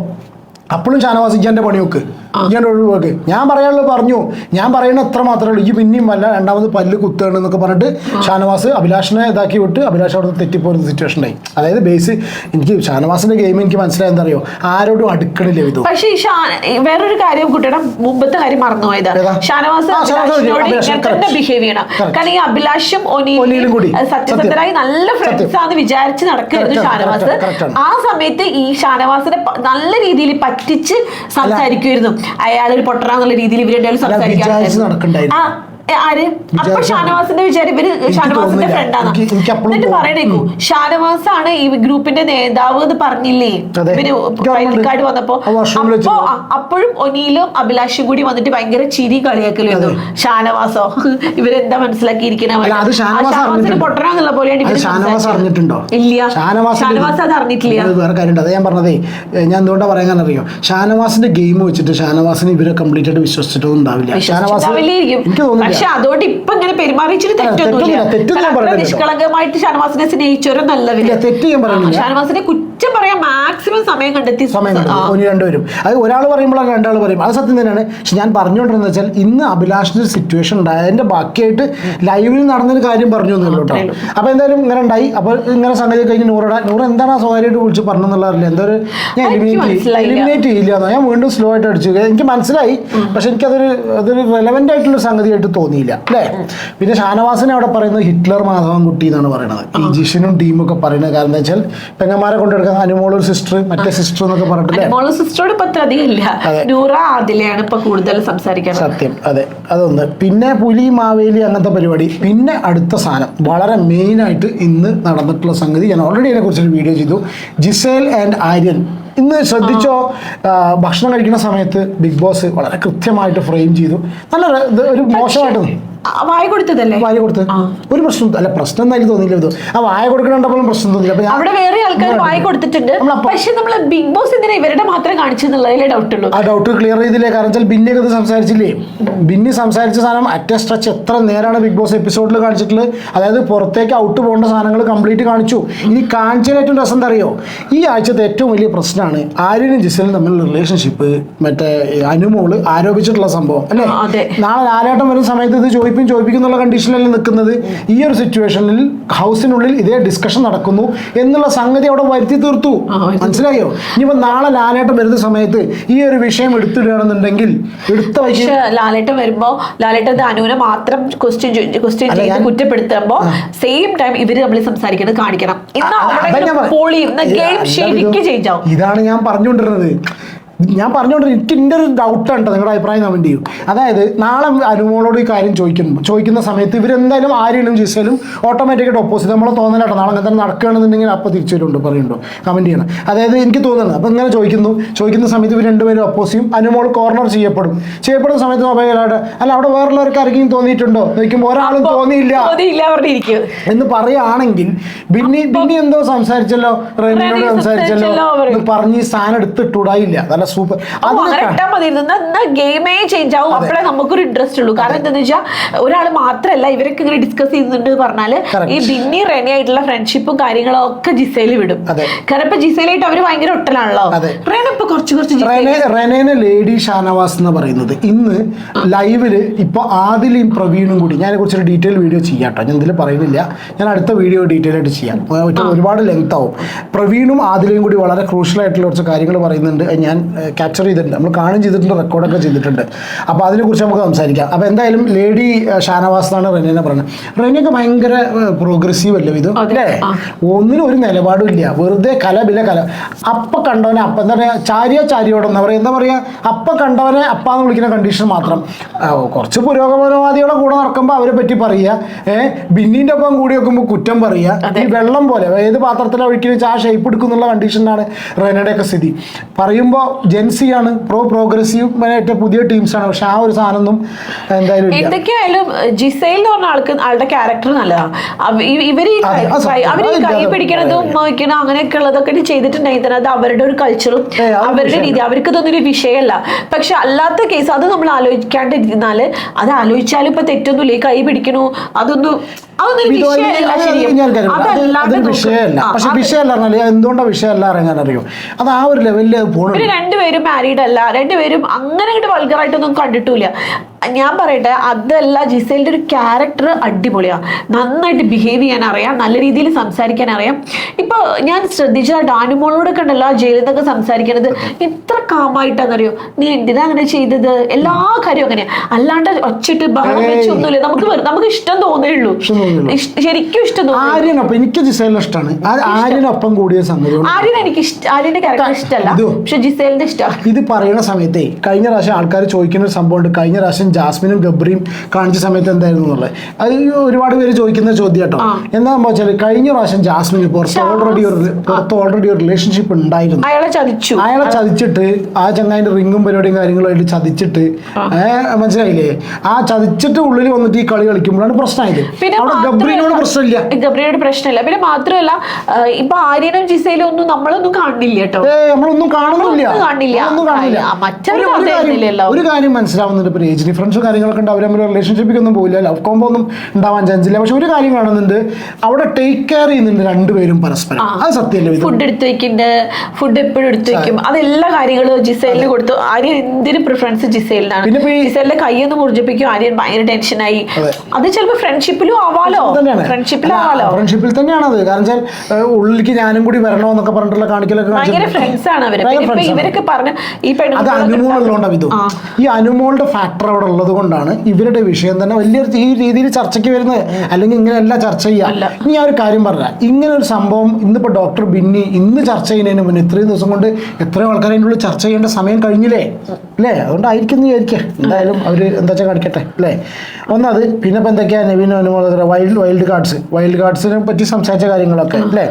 അപ്പോഴും ഷാനവാസിക്ക് എന്റെ പണി നോക്ക് ഞാൻ ഒഴിവാക്കി ഞാൻ പറയാനുള്ളത് പറഞ്ഞു. ഞാൻ പറയുന്ന അത്ര മാത്രമേ ഉള്ളൂ. ഈ പിന്നെയും വല്ല രണ്ടാമത് പല്ല് കുത്തുകയാണ് എന്നൊക്കെ പറഞ്ഞിട്ട് ഷാനവാസ് അഭിലാഷിനെ ഇതാക്കി വിട്ട് അഭിലാഷ് അവിടെ തെറ്റിപ്പോരുന്ന സിറ്റുവേഷൻ ആയി അതായത് ബേസ് എനിക്ക് ഷാനവാസിന്റെ ഗെയിം എനിക്ക് മനസ്സിലായെന്ന് അറിയോ ആരോടും അടുക്കണില്ല ഇത്. പക്ഷെ വേറൊരു കാര്യം കുട്ടിയുടെ മുമ്പത്തെ കാര്യം മറന്നുപോയത്. ഷാനവാസ്. ബിഹേവ് ചെയ്യണം. കാരണം ഈ അഭിലാഷും ഒനീലും കൂടി. സത്യസന്ധരായി നല്ല ഫ്രണ്ട്സ് ആണെന്ന് വിചാരിച്ച് നടക്കരുത് ഷാനവാസ്. ആ സമയത്ത് ഈ ഷാനവാസിനെ നല്ല രീതിയിൽ പറ്റിച്ച് സംസാരിക്കുമായിരുന്നു അയാൾ ഒരു പൊട്ടറാന്നുള്ള രീതിയിൽ ഇവരുടെ അല്ല, ആര്? അപ്പൊ ഷാനവാസിന്റെ വിചാരം ഇവർ ഷാനവാസിന്റെ ഫ്രണ്ടാണ് എന്നിട്ട് പറയണേക്കു ഷാനവാസ് ആണ് ഈ ഗ്രൂപ്പിന്റെ നേതാവ് എന്ന് പറഞ്ഞില്ലേ. ഇവർ വന്നപ്പോ. അപ്പോ അപ്പോഴും ഒനിയിലും അഭിലാഷും കൂടി വന്നിട്ട് ഭയങ്കര ചിരി കളിയാക്കലായിരുന്നു ഷാനവാസോ? ഇവരെന്താ മനസ്സിലാക്കിയിരിക്കണ. പൊട്ടറാന്നുള്ള പോലെയാണ് ഷാനവാസ്. അറിഞ്ഞിട്ടുണ്ടോ. ഇല്ല. ഷാനവാസ് അത് അറിഞ്ഞിട്ടില്ല. ഇത് വേറെ കാര്യമുണ്ട്. അത് ഞാൻ പറഞ്ഞതേ ഞാൻ എന്തുകൊണ്ടാ പറയാൻ അറിയോ? ഷാനവാസിന്റെ ഗെയിം വെച്ചിട്ട് ഷാനവാസിനെ ഇവരെ കംപ്ലീറ്റ് ആയിട്ട് വിശ്വസിച്ചിട്ടൊന്നും ഉണ്ടാവില്ല. ഷാനവാസ്. എനിക്ക് തോന്നുന്നില്ല പക്ഷെ അതുകൊണ്ട് ഇപ്പൊ ഇങ്ങനെ തെറ്റൊന്നുമില്ല, അത്ര പറയുന്നില്ല. നിഷ്കളങ്കമായിട്ട് ഷാനവാസിനെ സ്നേഹിച്ചവരും നല്ലവര്. തെറ്റ് ഞാൻ പറയുന്നില്ല. ഷാനവാസിനെ കുറ്റം പറയാൻ മാക്സിമം സമയം കണ്ടെത്തി. സമയം ആ. കണ്ടു ഒന്ന് രണ്ടുപേരും. അത് ഒരാൾ പറയുമ്പോഴാണ് രണ്ടാൾ പറയും. അത് സത്യം തന്നെയാണ്. പക്ഷെ ഞാൻ പറഞ്ഞുകൊണ്ടിരുന്നത് വെച്ചാൽ ഇന്ന് അഭിലാഷിന്റെ സിറ്റുവേഷൻ ഉണ്ടായി. അതിന്റെ ബാക്കിയായിട്ട് ലൈവിൽ നടന്നൊരു കാര്യം പറഞ്ഞു എന്നുള്ളൂ കേട്ടോ. അപ്പൊ എന്തായാലും ഇങ്ങനെ ഉണ്ടായി. അപ്പൊ ഇങ്ങനെ സംഗതി കഴിഞ്ഞ് നൂറോടെ നൂറ് എന്താണ് സ്വകാര്യമായിട്ട് വിളിച്ച് പറഞ്ഞെന്നുള്ളതല്ല എന്തോ ഒരു ഞാൻ എലിമിനേറ്റ്. എലിമിനേറ്റ് ചെയ്യില്ല. ഞാൻ വീണ്ടും സ്ലോ ആയിട്ട് അടിച്ചു. എനിക്ക് മനസ്സിലായി. പക്ഷെ എനിക്കതൊരു അതൊരു റെലവെന്റ് ആയിട്ടുള്ള സംഗതിയായിട്ട് തോന്നിയില്ല അല്ലേ? പിന്നെ ഷാനവാസിനെ അവിടെ പറയുന്നത് ഹിറ്റ്ലർ മാധവൻകുട്ടി എന്നാണ് പറയുന്നത്. ഈ ടീമും ടീമൊക്കെ പറയുന്നത് കാരണം എന്താ വെച്ചാൽ പെങ്ങന്മാരെ കൊണ്ടെടുക്കാൻ അനുമോളൊരു സിസ്റ്റർ മറ്റേ സിസ്റ്റർ എന്നൊക്കെ പറഞ്ഞിട്ടില്ലേ? സിസ്റ്ററോട് ഇപ്പൊ അധികം ഇല്ല. നൂറ ആദിലയാണ് ഇപ്പൊ കൂടുതൽ സംസാരിക്കുന്നത് സത്യം അതെ. അതൊന്ന്. പിന്നെ പുലി മാവേലി അങ്ങനത്തെ പരിപാടി. പിന്നെ അടുത്ത സാധനം. വളരെ മെയിൻ ആയിട്ട് ഇന്ന് നടന്നിട്ടുള്ള സംഗതി ഞാൻ ഓൾറെഡി അതിനെ കുറിച്ചൊരു വീഡിയോ ചെയ്തു. Gisele and Aryan. ഇന്ന് ശ്രദ്ധിച്ചോ? ഭക്ഷണം കഴിക്കുന്ന സമയത്ത് ബിഗ് ബോസ് വളരെ കൃത്യമായിട്ട് ഫ്രെയിം ചെയ്തു. നല്ല ഒരു മോശമായിട്ട് വായ കൊടുത്തതല്ലേ? വായ കൊടുത്ത്. ഒരു പ്രശ്നം അല്ല പ്രശ്നം എനിക്ക് തോന്നിയില്ല ഇത്. ആ വായ കൊടുക്കണപ്പോഴും പ്രശ്നം തോന്നില്ല അവിടെ വേറെ ആൾക്കാർ വായ കൊടുത്തിട്ടുണ്ട്. പക്ഷെ നമ്മൾ ബിഗ് ബോസ് എന്തിനാ ഇവരുടെ മാത്രമേ കാണിച്ചെന്നുള്ളതിലേ ഡൗട്ട് ഉള്ളൂ. ആ ഡൗട്ട് ക്ലിയർ ചെയ്തില്ലേ? കാരണം വെച്ചാൽ ബിന്നിയൊക്കെ ഇത് സംസാരിച്ചില്ലേ? ബിന്നി സംസാരിച്ച സാധനം അറ്റ സ്ട്രെച്ച് എത്ര നേരമാണ് ബിഗ് ബോസ് എപ്പിസോഡിൽ കാണിച്ചിട്ടുള്ളത്? അതായത് പുറത്തേക്ക് ഔട്ട് പോകേണ്ട സാധനങ്ങൾ കംപ്ലീറ്റ് കാണിച്ചു. ഇനി കാണിച്ചതിന് ഏറ്റവും രസം എന്താ അറിയോ? ഈ ആഴ്ചത്തെ ഏറ്റവും വലിയ പ്രശ്നമാണ് ആര്യനും ജിസലും തമ്മിലുള്ള റിലേഷൻഷിപ്പ് മറ്റേ അനുമോൾ ആരോപിച്ചിട്ടുള്ള സംഭവം അല്ലേ? അതെ. നാളെ ലാലേട്ടം വരുന്ന സമയത്ത് ഇത് ചോദിക്കും ചോദിപ്പിക്കും എന്നുള്ള കണ്ടീഷനിലല്ലേ നിൽക്കുന്നത്? ഈ ഒരു സിറ്റുവേഷനിൽ ഹൗസിനുള്ളിൽ ഇതേ ഡിസ്കഷൻ നടക്കുന്നു എന്നുള്ള സംഗതി അവിടെ വരുത്തി തീർത്തു. മനസ്സിലായോ? ഇനിയിപ്പോ നാളെ ലാലേട്ടൻ വരുന്ന സമയത്ത് ഈ ഒരു വിഷയം എടുത്തിടുകയാണെന്നുണ്ടെങ്കിൽ എടുത്ത പക്ഷെ ലാലേട്ടൻ വരുമ്പോ ലാലേട്ടൻ അനുവിനെ മാത്രം ക്വസ്റ്റ്യൻ ക്വസ്റ്റ്യൻ ചെയ്ത് കുറ്റപ്പെടുത്തുമ്പോ സെയിം ടൈം ഇവർ നമ്മൾ സംസാരിക്കുന്നത് കാണിക്കണം. ഇതാണ് ഞാൻ പറഞ്ഞുകൊണ്ടിരുന്നത്. ഞാൻ പറഞ്ഞുകൊണ്ടിരുന്നത് എനിക്ക് എന്റെ ഒരു ഡൗട്ട് കേട്ടോ നിങ്ങളുടെ അഭിപ്രായം കമന്റ് ചെയ്യും അതായത് നാളെ അനുമോളോട് ഈ കാര്യം ചോദിക്കുന്നു ചോദിക്കുന്ന സമയത്ത് ഇവരെന്തായാലും ആരെയും ജിസലും ഓട്ടോമാറ്റിക്കായിട്ട് ഓപ്പോസിറ്റ് നമ്മളെ തോന്നലാട്ടോ. നാളെ അങ്ങനെ തന്നെ നടക്കുകയാണെന്നുണ്ടെങ്കിൽ അപ്പോൾ തിരിച്ചു വരുന്നുണ്ട് പറയുന്നുണ്ടോ? കമന്റ് ചെയ്യണം. അതായത് എനിക്ക് തോന്നുന്നത് അപ്പോൾ ഇങ്ങനെ ചോദിക്കുന്നു. ചോദിക്കുന്ന സമയത്ത് ഇവർ രണ്ടുപേരും ഒപ്പോസിയും അനുമോൾ കോർണർ ചെയ്യപ്പെടും. ചെയ്യപ്പെടുന്ന സമയത്ത് സ്വാഭാവികമായിട്ട് അല്ല അവിടെ വേറുള്ളവർക്ക് ആർക്കെങ്കിലും തോന്നിയിട്ടുണ്ടോ? ചോദിക്കുമ്പോൾ ഒരാളും തോന്നിയില്ല. എന്ന് പറയുകയാണെങ്കിൽ ബിന്നി ബിന്നി എന്തോ സംസാരിച്ചല്ലോ റെമിനോട് റെമി സംസാരിച്ചല്ലോ. എന്ന് പറഞ്ഞ് ഈ സാധനം എടുത്തിട്ടൂടായില്ല. നല്ല സൂപ്പർ. ഗെയിമേ ചേഞ്ച് ആവും. അപ്പോഴേ നമുക്കൊരു ഇൻട്രസ്റ്റ് ഉള്ളൂ. കാരണം എന്താന്ന് വെച്ചാൽ ഒരാൾ മാത്രമല്ല ഇവരൊക്കെ ഇങ്ങനെ ഡിസ്കസ് ചെയ്യുന്നുണ്ട് പറഞ്ഞാൽ പറഞ്ഞാൽ ഈ ബിന്നി റെനി ആയിട്ടുള്ള ഫ്രണ്ട്ഷിപ്പും കാര്യങ്ങളും ഒക്കെ ജിസയിൽ വിടും. കാരണം ഇപ്പൊ ജിസയിലായിട്ട് അവർ ഭയങ്കര ഒട്ടലാണല്ലോ. റെന ഇപ്പൊ കുറച്ച് കുറച്ച് റെനേനെ ലേഡി ഷാനവാസ് എന്ന് പറയുന്നത്. ഇന്ന് ലൈവിൽ ഇപ്പൊ ആദിലും പ്രവീണും കൂടി ഞാൻ കുറച്ചൊരു ഡീറ്റെയിൽ വീഡിയോ ചെയ്യാം കേട്ടോ ഞാൻ ഇതിൽ പറയുന്നില്ല. ഞാൻ അടുത്ത വീഡിയോ ഡീറ്റെയിൽ ആയിട്ട് ചെയ്യാം. ഒരുപാട് ലെങ്ത് ആവും. പ്രവീണും ആദിലും കൂടി വളരെ ക്രൂഷ്യൽ ആയിട്ടുള്ള കുറച്ച് കാര്യങ്ങൾ പറയുന്നുണ്ട്. ഞാൻ ക്യാപ്ചർ ചെയ്തിട്ടുണ്ട്. നമ്മൾ കാണും ചെയ്തിട്ടുണ്ട് റെക്കോർഡൊക്കെ ചെയ്തിട്ടുണ്ട്. അപ്പോൾ അതിനെക്കുറിച്ച് നമുക്ക് സംസാരിക്കാം. അപ്പോൾ എന്തായാലും ലേഡി ഷാനവാസ് എന്നാണ് റെനിനെ പറയുന്നത് റെനിയൊക്കെ ഭയങ്കര പ്രോഗ്രസീവ് അല്ലേ ഇത്? അല്ലേ? ഒന്നിനും ഒരു നിലപാടും ഇല്ല. വെറുതെ കല ബില കല. അപ്പം കണ്ടവനെ അപ്പം എന്താ പറയുക ചാരിയ ചാരിയോടെ എന്താ പറയാ? എന്താ പറയുക അപ്പം കണ്ടവനെ അപ്പാന്ന് വിളിക്കുന്ന കണ്ടീഷൻ മാത്രം. കുറച്ച് പുരോഗമനവാദികളെ കൂടെ നടക്കുമ്പോൾ അവരെ പറ്റി പറയുക. ഏഹ് ബിന്നിന്റെ ഒപ്പം കൂടി വെക്കുമ്പോൾ കുറ്റം പറയുക. ഈ വെള്ളം പോലെ ഏത് പാത്രത്തിലാണ് വെച്ചാൽ ആ ഷേപ്പ് എടുക്കുന്നുള്ള കണ്ടീഷനാണ് റെനയുടെ ഒക്കെ സ്ഥിതി. പറയുമ്പോൾ ജെൻസിയാണ് പ്രോ പ്രോഗ്രസീവ് ആയിട്ട് പുതിയ ടീംസ് ആണ്. പക്ഷെ ആ ഒരു സാധനമൊന്നും എന്തായാലും എന്തൊക്കെയായാലും ജിസൈൽ എന്ന് പറഞ്ഞ ആൾക്ക് ആളുടെ ക്യാരക്ടർ നല്ലതാണ് ഇവർ. അവർ കൈ പിടിക്കണതും അങ്ങനെയൊക്കെ ഉള്ളതൊക്കെ ചെയ്തിട്ടുണ്ടെങ്കിൽ തന്നെ അത് അവരുടെ ഒരു കൾച്ചറും അവരുടെ രീതി അവർക്ക് തോന്നിയൊരു വിഷയമല്ല. പക്ഷെ അല്ലാത്ത കേസ് അത് നമ്മൾ ആലോചിക്കാണ്ടിരുന്നാൽ അത് ആലോചിച്ചാലും ഇപ്പൊ തെറ്റൊന്നുമില്ല. ഈ കൈ പിടിക്കണു അതൊന്നും ഒരു വിഷയമല്ല അതൊരു. വിഷയമല്ല. പക്ഷെ വിഷയമല്ല പറഞ്ഞാൽ എന്തുകൊണ്ടാണ് വിഷയമല്ല അറിയാൻ അറിയോ? അത് ആ ഒരു ലെവലിൽ പോകണം രണ്ടുപേരും മാരീഡ് അല്ല. രണ്ടുപേരും അങ്ങനെ വൾഗറായിട്ടൊന്നും കണ്ടിട്ടില്ല ഞാൻ പറയട്ടെ അതല്ല ജിസേലിന്റെ ഒരു ക്യാരക്ടർ അടിപൊളിയാണ് നന്നായിട്ട് ബിഹേവ് ചെയ്യാൻ അറിയാം നല്ല രീതിയിൽ സംസാരിക്കാൻ അറിയാം ഇപ്പോൾ ഞാൻ ശ്രദ്ധിച്ച ഡാനുമോളോടൊക്കെ ഉണ്ടല്ലോ ആ ജയിലിൽ നിന്നൊക്കെ സംസാരിക്കണത്. ഇത്ര കാമായിട്ടാണെന്നറിയോ നീ എന്തിനാ അങ്ങനെ ചെയ്തത്? എല്ലാ കാര്യവും അങ്ങനെയാ. അല്ലാണ്ട് ഒച്ചിട്ട് ബഹളം. വെച്ചൊന്നുമില്ല. നമുക്ക് നമുക്ക് ഇഷ്ടം തോന്നേ ഉള്ളൂ. ശരിക്കും ഇഷ്ടം തോന്നുന്നു എനിക്ക് ജിസേലിനെ ഇഷ്ടമാണ് ആര്യനൊപ്പം കൂടിയ സംഗതി ആര്യൻ എനിക്ക് ഇഷ്ടം ആര്യന്റെ ക്യാരക്ടർ ഇഷ്ടമല്ല? പക്ഷെ ജിസേലിന്റെ ഇഷ്ടമാണ്. ഇത് പറയുന്ന സമയത്തേ കഴിഞ്ഞ പ്രാവശ്യം ആൾക്കാർ ചോദിക്കുന്ന ഒരു സംഭവം ഉണ്ട് കഴിഞ്ഞ പ്രാവശ്യം ജാസ്മിനും ഗബ്രിയും കാണിച്ച സമയത്ത് എന്തായിരുന്നു എന്നുള്ളത്? അത് ഒരുപാട് പേര് ചോദിക്കുന്ന ചോദ്യം കേട്ടോ. എന്താണെന്ന് എന്താ വെച്ചാൽ കഴിഞ്ഞ പ്രാവശ്യം ജാസ്മിന് പുറത്ത് ഓൾറെഡി ഒരു പുറത്ത് ഓൾറെഡി ഒരു റിലേഷൻഷിപ്പ് ഉണ്ടായിരുന്നു. അയാളെ ചതിച്ചു. അയാളെ ചതിച്ചിട്ട് ആ ചങ്ങായിന്റെ റിങ്ങും പരിപാടിയും കാര്യങ്ങളുമായിട്ട് ചതിച്ചിട്ട് മനസ്സിലായില്ലേ? ആ ചതിച്ചിട്ട് ഉള്ളിൽ വന്നിട്ട് ഈ കളി കളിക്കുമ്പോഴാണ് പ്രശ്നമായത്. പിന്നെ അവിടെ മാത്രമല്ല- പ്രശ്നമില്ല. ഗബ്രിയോട് പ്രശ്നമില്ല. പിന്നെ മാത്രമല്ല ഇപ്പൊ ആര്യനും ജിസയിലും ഒന്നും നമ്മളൊന്നും കാണില്ല കേട്ടോ. നമ്മളൊന്നും കാണുന്നില്ല. കാണുന്നില്ല ഒരു- കാര്യം- മനസ്സിലാവുന്നുണ്ട് ഇപ്പൊ ഡിഫറൻസ് കാര്യങ്ങളൊക്കെ ഉണ്ട്. അവർ തമ്മിൽ റിലേഷൻഷിപ്പിൽ ഒന്നും പോയില്ല ലവ് കോമ്പോ ഒന്നും ഉണ്ടാവാൻ ചാൻസ് ഇല്ല. പക്ഷെ ഒരു കാര്യം കാണുന്നുണ്ട്. അവിടെ ടേക്ക് കെയർ ചെയ്യുന്നുണ്ട് രണ്ടുപേരും പരസ്പരം. അത് സത്യമല്ലേ ഫുഡ് എടുത്ത് വെക്കുന്നുണ്ട് ഫുഡ് എപ്പോഴും എടുത്തു വെക്കും. അതെല്ലാ കാര്യങ്ങളും ജിസൈലിന് കൊടുത്തു. ആര്യൻ എന്തിനു പ്രിഫറൻസ് ജിസൈലിനാണ്? ജിസൈലിന്റെ കൈയൊന്ന് മുറിഞ്ഞപ്പിക്കും. ആര്യൻ ഭയങ്കര ടെൻഷനായി അത്. ചിലപ്പോൾ ഫ്രണ്ട്ഷിപ്പിലും ആവാലോ? ഫ്രണ്ട്ഷിപ്പിലും ആവാലോ? ഫ്രണ്ട്ഷിപ്പിൽ തന്നെയാണ് അത്. കാരണം വെച്ചാൽ ഉള്ളിലേക്ക് ഞാനും കൂടി വരണോ എന്നൊക്കെ പറഞ്ഞിട്ടുള്ള കാണിക്കലൊക്കെ ഭയങ്കര ഫ്രണ്ട്സ് ആണ് അവർ. ഇവരൊക്കെ പറഞ്ഞ ഈ അത് അനുമോളുള്ളതുകൊണ്ടാണ് ഇത് ആ. ഈ അനുമോളുടെ ഫാക്ടർ അവിടെ ഉള്ളത് കൊണ്ടാണ് ഇവരുടെ വിഷയം തന്നെ വലിയൊരു ഈ രീതിയിൽ ചർച്ചയ്ക്ക് വരുന്നത്. അല്ലെങ്കിൽ ഇങ്ങനെയല്ല ചർച്ച ചെയ്യാ ചെയ്യുക ഇനി ആ ഒരു കാര്യം പറഞ്ഞ ഇങ്ങനെ ഒരു സംഭവം ഇന്നിപ്പോൾ ഡോക്ടർ ബിന്നി ഇന്ന് ചർച്ച ചെയ്യുന്നതിന് മുന്നേ ഇത്രയും ദിവസം കൊണ്ട് എത്രയോ ആൾക്കാരെ ചർച്ച ചെയ്യേണ്ട സമയം കഴിഞ്ഞില്ലേ? അല്ലേ അതുകൊണ്ടായിരിക്കും എന്ന് വിചാരിക്കുക എന്തായാലും അവർ എന്താ വെച്ചാൽ കാണിക്കട്ടെ അല്ലേ ഒന്നത് പിന്നെ ഇപ്പം എന്തൊക്കെയാണ് നവീൻ അനുമോദന വൈൽഡ് വൈൽഡ് കാർഡ്സ്. വൈൽഡ് കാർഡ്സിനെ പറ്റി സംസാരിച്ച കാര്യങ്ങളൊക്കെ അല്ലേ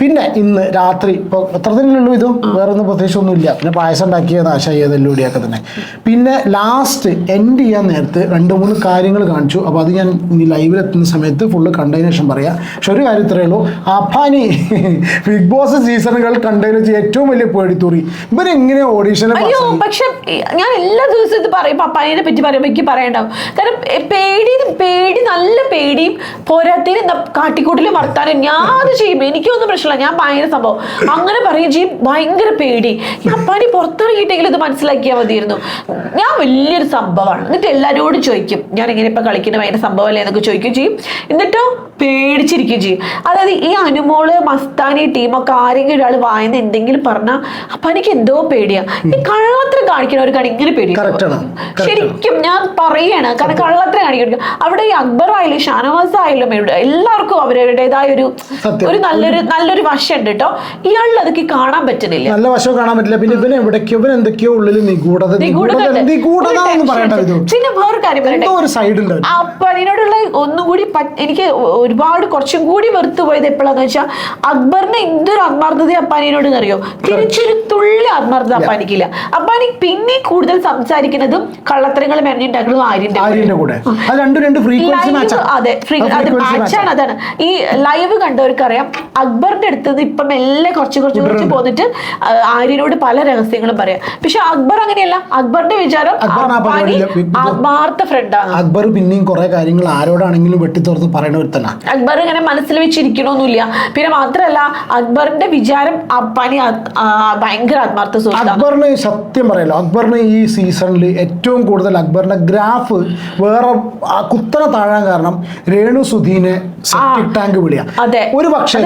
പിന്നെ ഇന്ന് രാത്രി ഇപ്പോൾ എത്ര തന്നെയുള്ളൂ ഇതും? വേറെ ഒന്നും പ്രത്യേകിച്ച് ഒന്നുമില്ല പിന്നെ പായസം ഉണ്ടാക്കിയ നാശമായി അതെല്ലൂടിയൊക്കെ തന്നെ. പിന്നെ ലാസ്റ്റ് എൻഡ് ചെയ്യാൻ നേരത്ത് രണ്ട് മൂന്ന് കാര്യങ്ങൾ കാണിച്ചു. അപ്പോൾ അത് ഞാൻ ഇനി ലൈവിലെത്തുന്ന സമയത്ത് ഫുള്ള് കണ്ടതിന് ശേഷം പറയാം. പക്ഷെ ഒരു കാര്യം ഇത്രയേ ഉള്ളൂ. അപ്പാനി ബിഗ് ബോസ് സീസണുകൾ കണ്ടതിന് ഏറ്റവും വലിയ പേടിത്തൂറി. ഇവരെങ്ങനെ ഓഡീഷനെ പക്ഷെ ഞാൻ എല്ലാ ദിവസവും ഇത് പറയും പപ്പായനെ പറ്റി പറയുമ്പോൾ എനിക്ക് പറയണ്ടാവും കാരണം പേടി പേടി നല്ല പേടിയും പോരാത്തിന് കാട്ടിക്കൂട്ടിലും വർത്താനം ഞാൻ അത് ചെയ്യും. എനിക്കൊന്നും പ്രശ്നമില്ല. ഞാൻ ഭയങ്കര സംഭവം. അങ്ങനെ പറയും ചെയ്യും. ഭയങ്കര പേടി. അപ്പാനി പുറത്തിറങ്ങിയിട്ടെങ്കിലും ഇത് മനസ്സിലാക്കിയാൽ മതിയായിരുന്നു. ഞാൻ വലിയൊരു സംഭവമാണ്. എന്നിട്ട് എല്ലാവരോടും ചോദിക്കും. ഞാൻ ഇങ്ങനെ ഇപ്പൊ കളിക്കുന്ന ഭയങ്കര സംഭവമല്ലേ എന്നൊക്കെ ചോദിക്കുകയും ചെയ്യും. എന്നിട്ടോ പേടിച്ചിരിക്കുകയും ചെയ്യും. അതായത് ഈ അനുമോൾ മസ്താനി ടീമൊക്കെ ആരെങ്കിലും ഒരാൾ വായന എന്തെങ്കിലും പറഞ്ഞാൽ അപ്പൊ എനിക്ക് എന്തോ പേടിയാ. ഈ കള്ളത്തരം കാണിക്കണ ഇങ്ങനെ പേടി ഇങ്ങനെ ആണ്. ശരിക്കും ഞാൻ പറയാണ് കാരണം കള്ളത്തിനെ കാണിക്കുന്നത് അവിടെ ഈ അക്ബർ ആയാലും ഷാനവാസ് ആയാലും എല്ലാവർക്കും അവരുടേതായ ഒരു ഒരു നല്ലൊരു നല്ലൊരു വശമുണ്ട് കേട്ടോ. ഇയാളിൽ അതൊക്കെ കാണാൻ പറ്റുന്നില്ല. നല്ല വശം കാണാൻ പറ്റില്ല. പിന്നെ ഇവന് എവിടേക്കോ ഇവൻ എന്തൊക്കെയോ ഉള്ളിൽ നിഗൂഢത നിഗൂഢത എന്ന് പറയണ്ട പിന്നെ വേറൊരു കാര്യം പറയട്ടെ. ഒരു സൈഡ് ഉണ്ട്. അപ്പൊ അതിനോടുള്ള ഒന്നും കൂടി എനിക്ക് ഒരുപാട് കുറച്ചും കൂടി വെറുത്തു പോയത് എപ്പോഴാന്ന് വെച്ചാൽ അക്ബറിന് എന്തൊരു ആത്മാർത്ഥത അപ്പാനിയോട് അറിയോ തിരിച്ചൊരു തുള്ളി ആത്മാർത്ഥത അപ്പാനിക്കില്ല. അപ്പാനി പിന്നെ കൂടുതൽ സംസാരിക്കുന്നതും കള്ളത്തരങ്ങൾ ആര്യന്റെ കൂടെ. ആര്യന്റെ കൂടെ. അത് രണ്ടും രണ്ട് ഫ്രീക്വൻസി അതെ അത് മാച്ചാണ് അതാണ്. ഈ ലൈവ് കണ്ടവർക്ക് അറിയാം അക്ബറിന്റെ അടുത്തത് ഇപ്പൊ മെല്ലെ കുറച്ച് കുറച്ച് കുറച്ച് പോന്നിട്ട് ആര്യനോട് പല രഹസ്യങ്ങളും പറയാം. പക്ഷെ അക്ബർ അങ്ങനെയല്ല. അക്ബറിന്റെ വിചാരം ആത്മാർത്ഥ ഫ്രണ്ടാണ് അക്ബർ പിന്നെയും കുറെ കാര്യങ്ങൾ ആരോടാണെങ്കിലും വെട്ടിത്തുറന്ന് പറയണ തന്നെ അക്ബർ ഇങ്ങനെ മനസ്സിൽ വെച്ചിരിക്കണമൊന്നുമില്ല പിന്നെ മാത്രല്ല അക്ബറിന്റെ വിചാരം അപ്പാനി ഭയങ്കര ആത്മാർത്ഥ സുഹൃത്താണ് അക്ബറിന് സത്യം പറയല്ലോ. അക്ബറിന് ഈ സീസണിൽ ഏറ്റവും കൂടുതൽ അക്ബറിന്റെ ഗ്രാഫ് വേറെ കുത്തന താഴാൻ കാരണം രേണു സുധീനെ സെപ്റ്റിക് ടാങ്ക് വിളിയ. ഒരു പക്ഷേ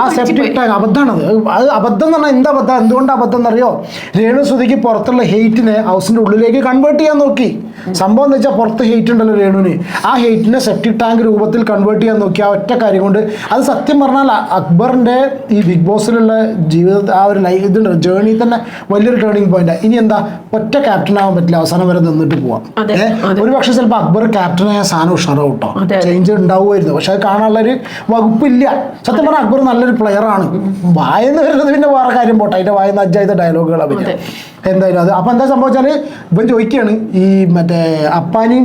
ആ സെപ്റ്റിക് ടാങ്ക് അബദ്ധമാണത് അത് അബദ്ധം എന്ന് പറഞ്ഞാൽ എന്താ അബദ്ധം? എന്തുകൊണ്ട് അബദ്ധം എന്നറിയോ? രേണു സുധിക്ക് പുറത്തുള്ള ഹെയ്റ്റിനെ ഹൗസിന്റെ ഉള്ളിലേക്ക് കൺവേർട്ട് ചെയ്യാൻ നോക്കി. സംഭവം എന്ന് വെച്ചാൽ പുറത്ത് ഹെയ്റ്റ് ഉണ്ടല്ലോ രേണുവിന്. ആ ഹെയ്റ്റിനെ സെപ്റ്റിക് ടാങ്ക് രൂപത്തിൽ കൺവേർട്ട് ചെയ്യാൻ നോക്കി. ആ ഒറ്റ കാര്യം കൊണ്ട് അത് സത്യം പറഞ്ഞാൽ അക്ബറിന്റെ അക്ബറിന്റെ ഈ ബിഗ് ബോസിലുള്ള ജീവിത ആ ഒരു ലൈഫ് ഇതുണ്ട് ജേണി തന്നെ വലിയൊരു ടേണിംഗ് പോയിന്റാണ് ഇനി എന്താ? ഒറ്റ ക്യാപ്റ്റൻ ആവാൻ പറ്റില്ല. അവസാനം വരെ നിന്നിട്ട് പോവാം. ഒരു പക്ഷേ ചിലപ്പോൾ അക്ബർ ക്യാപ്റ്റനായ സാധനം ഉഷാറാവും കേട്ടോ. ചേഞ്ച് ഉണ്ടാവുമായിരുന്നു. പക്ഷെ അത് കാണാനുള്ള ഒരു വകുപ്പില്ല. സത്യം പറഞ്ഞാൽ അക്ബർ നല്ലൊരു പ്ലെയർ ആണ്. വായന്ന് വരുന്നത് പിന്നെ വേറെ കാര്യം പോട്ടെ. അതിന്റെ വായന്ന് അജ്ജായത്തെ ഡയലോഗുകളാണ് പിന്നെ. എന്തായാലും അത്. അപ്പൊ എന്താ സംഭവിച്ചാൽ ഇവൻ ചോദിക്കുകയാണ് ഈ മറ്റേ അപ്പാനിയും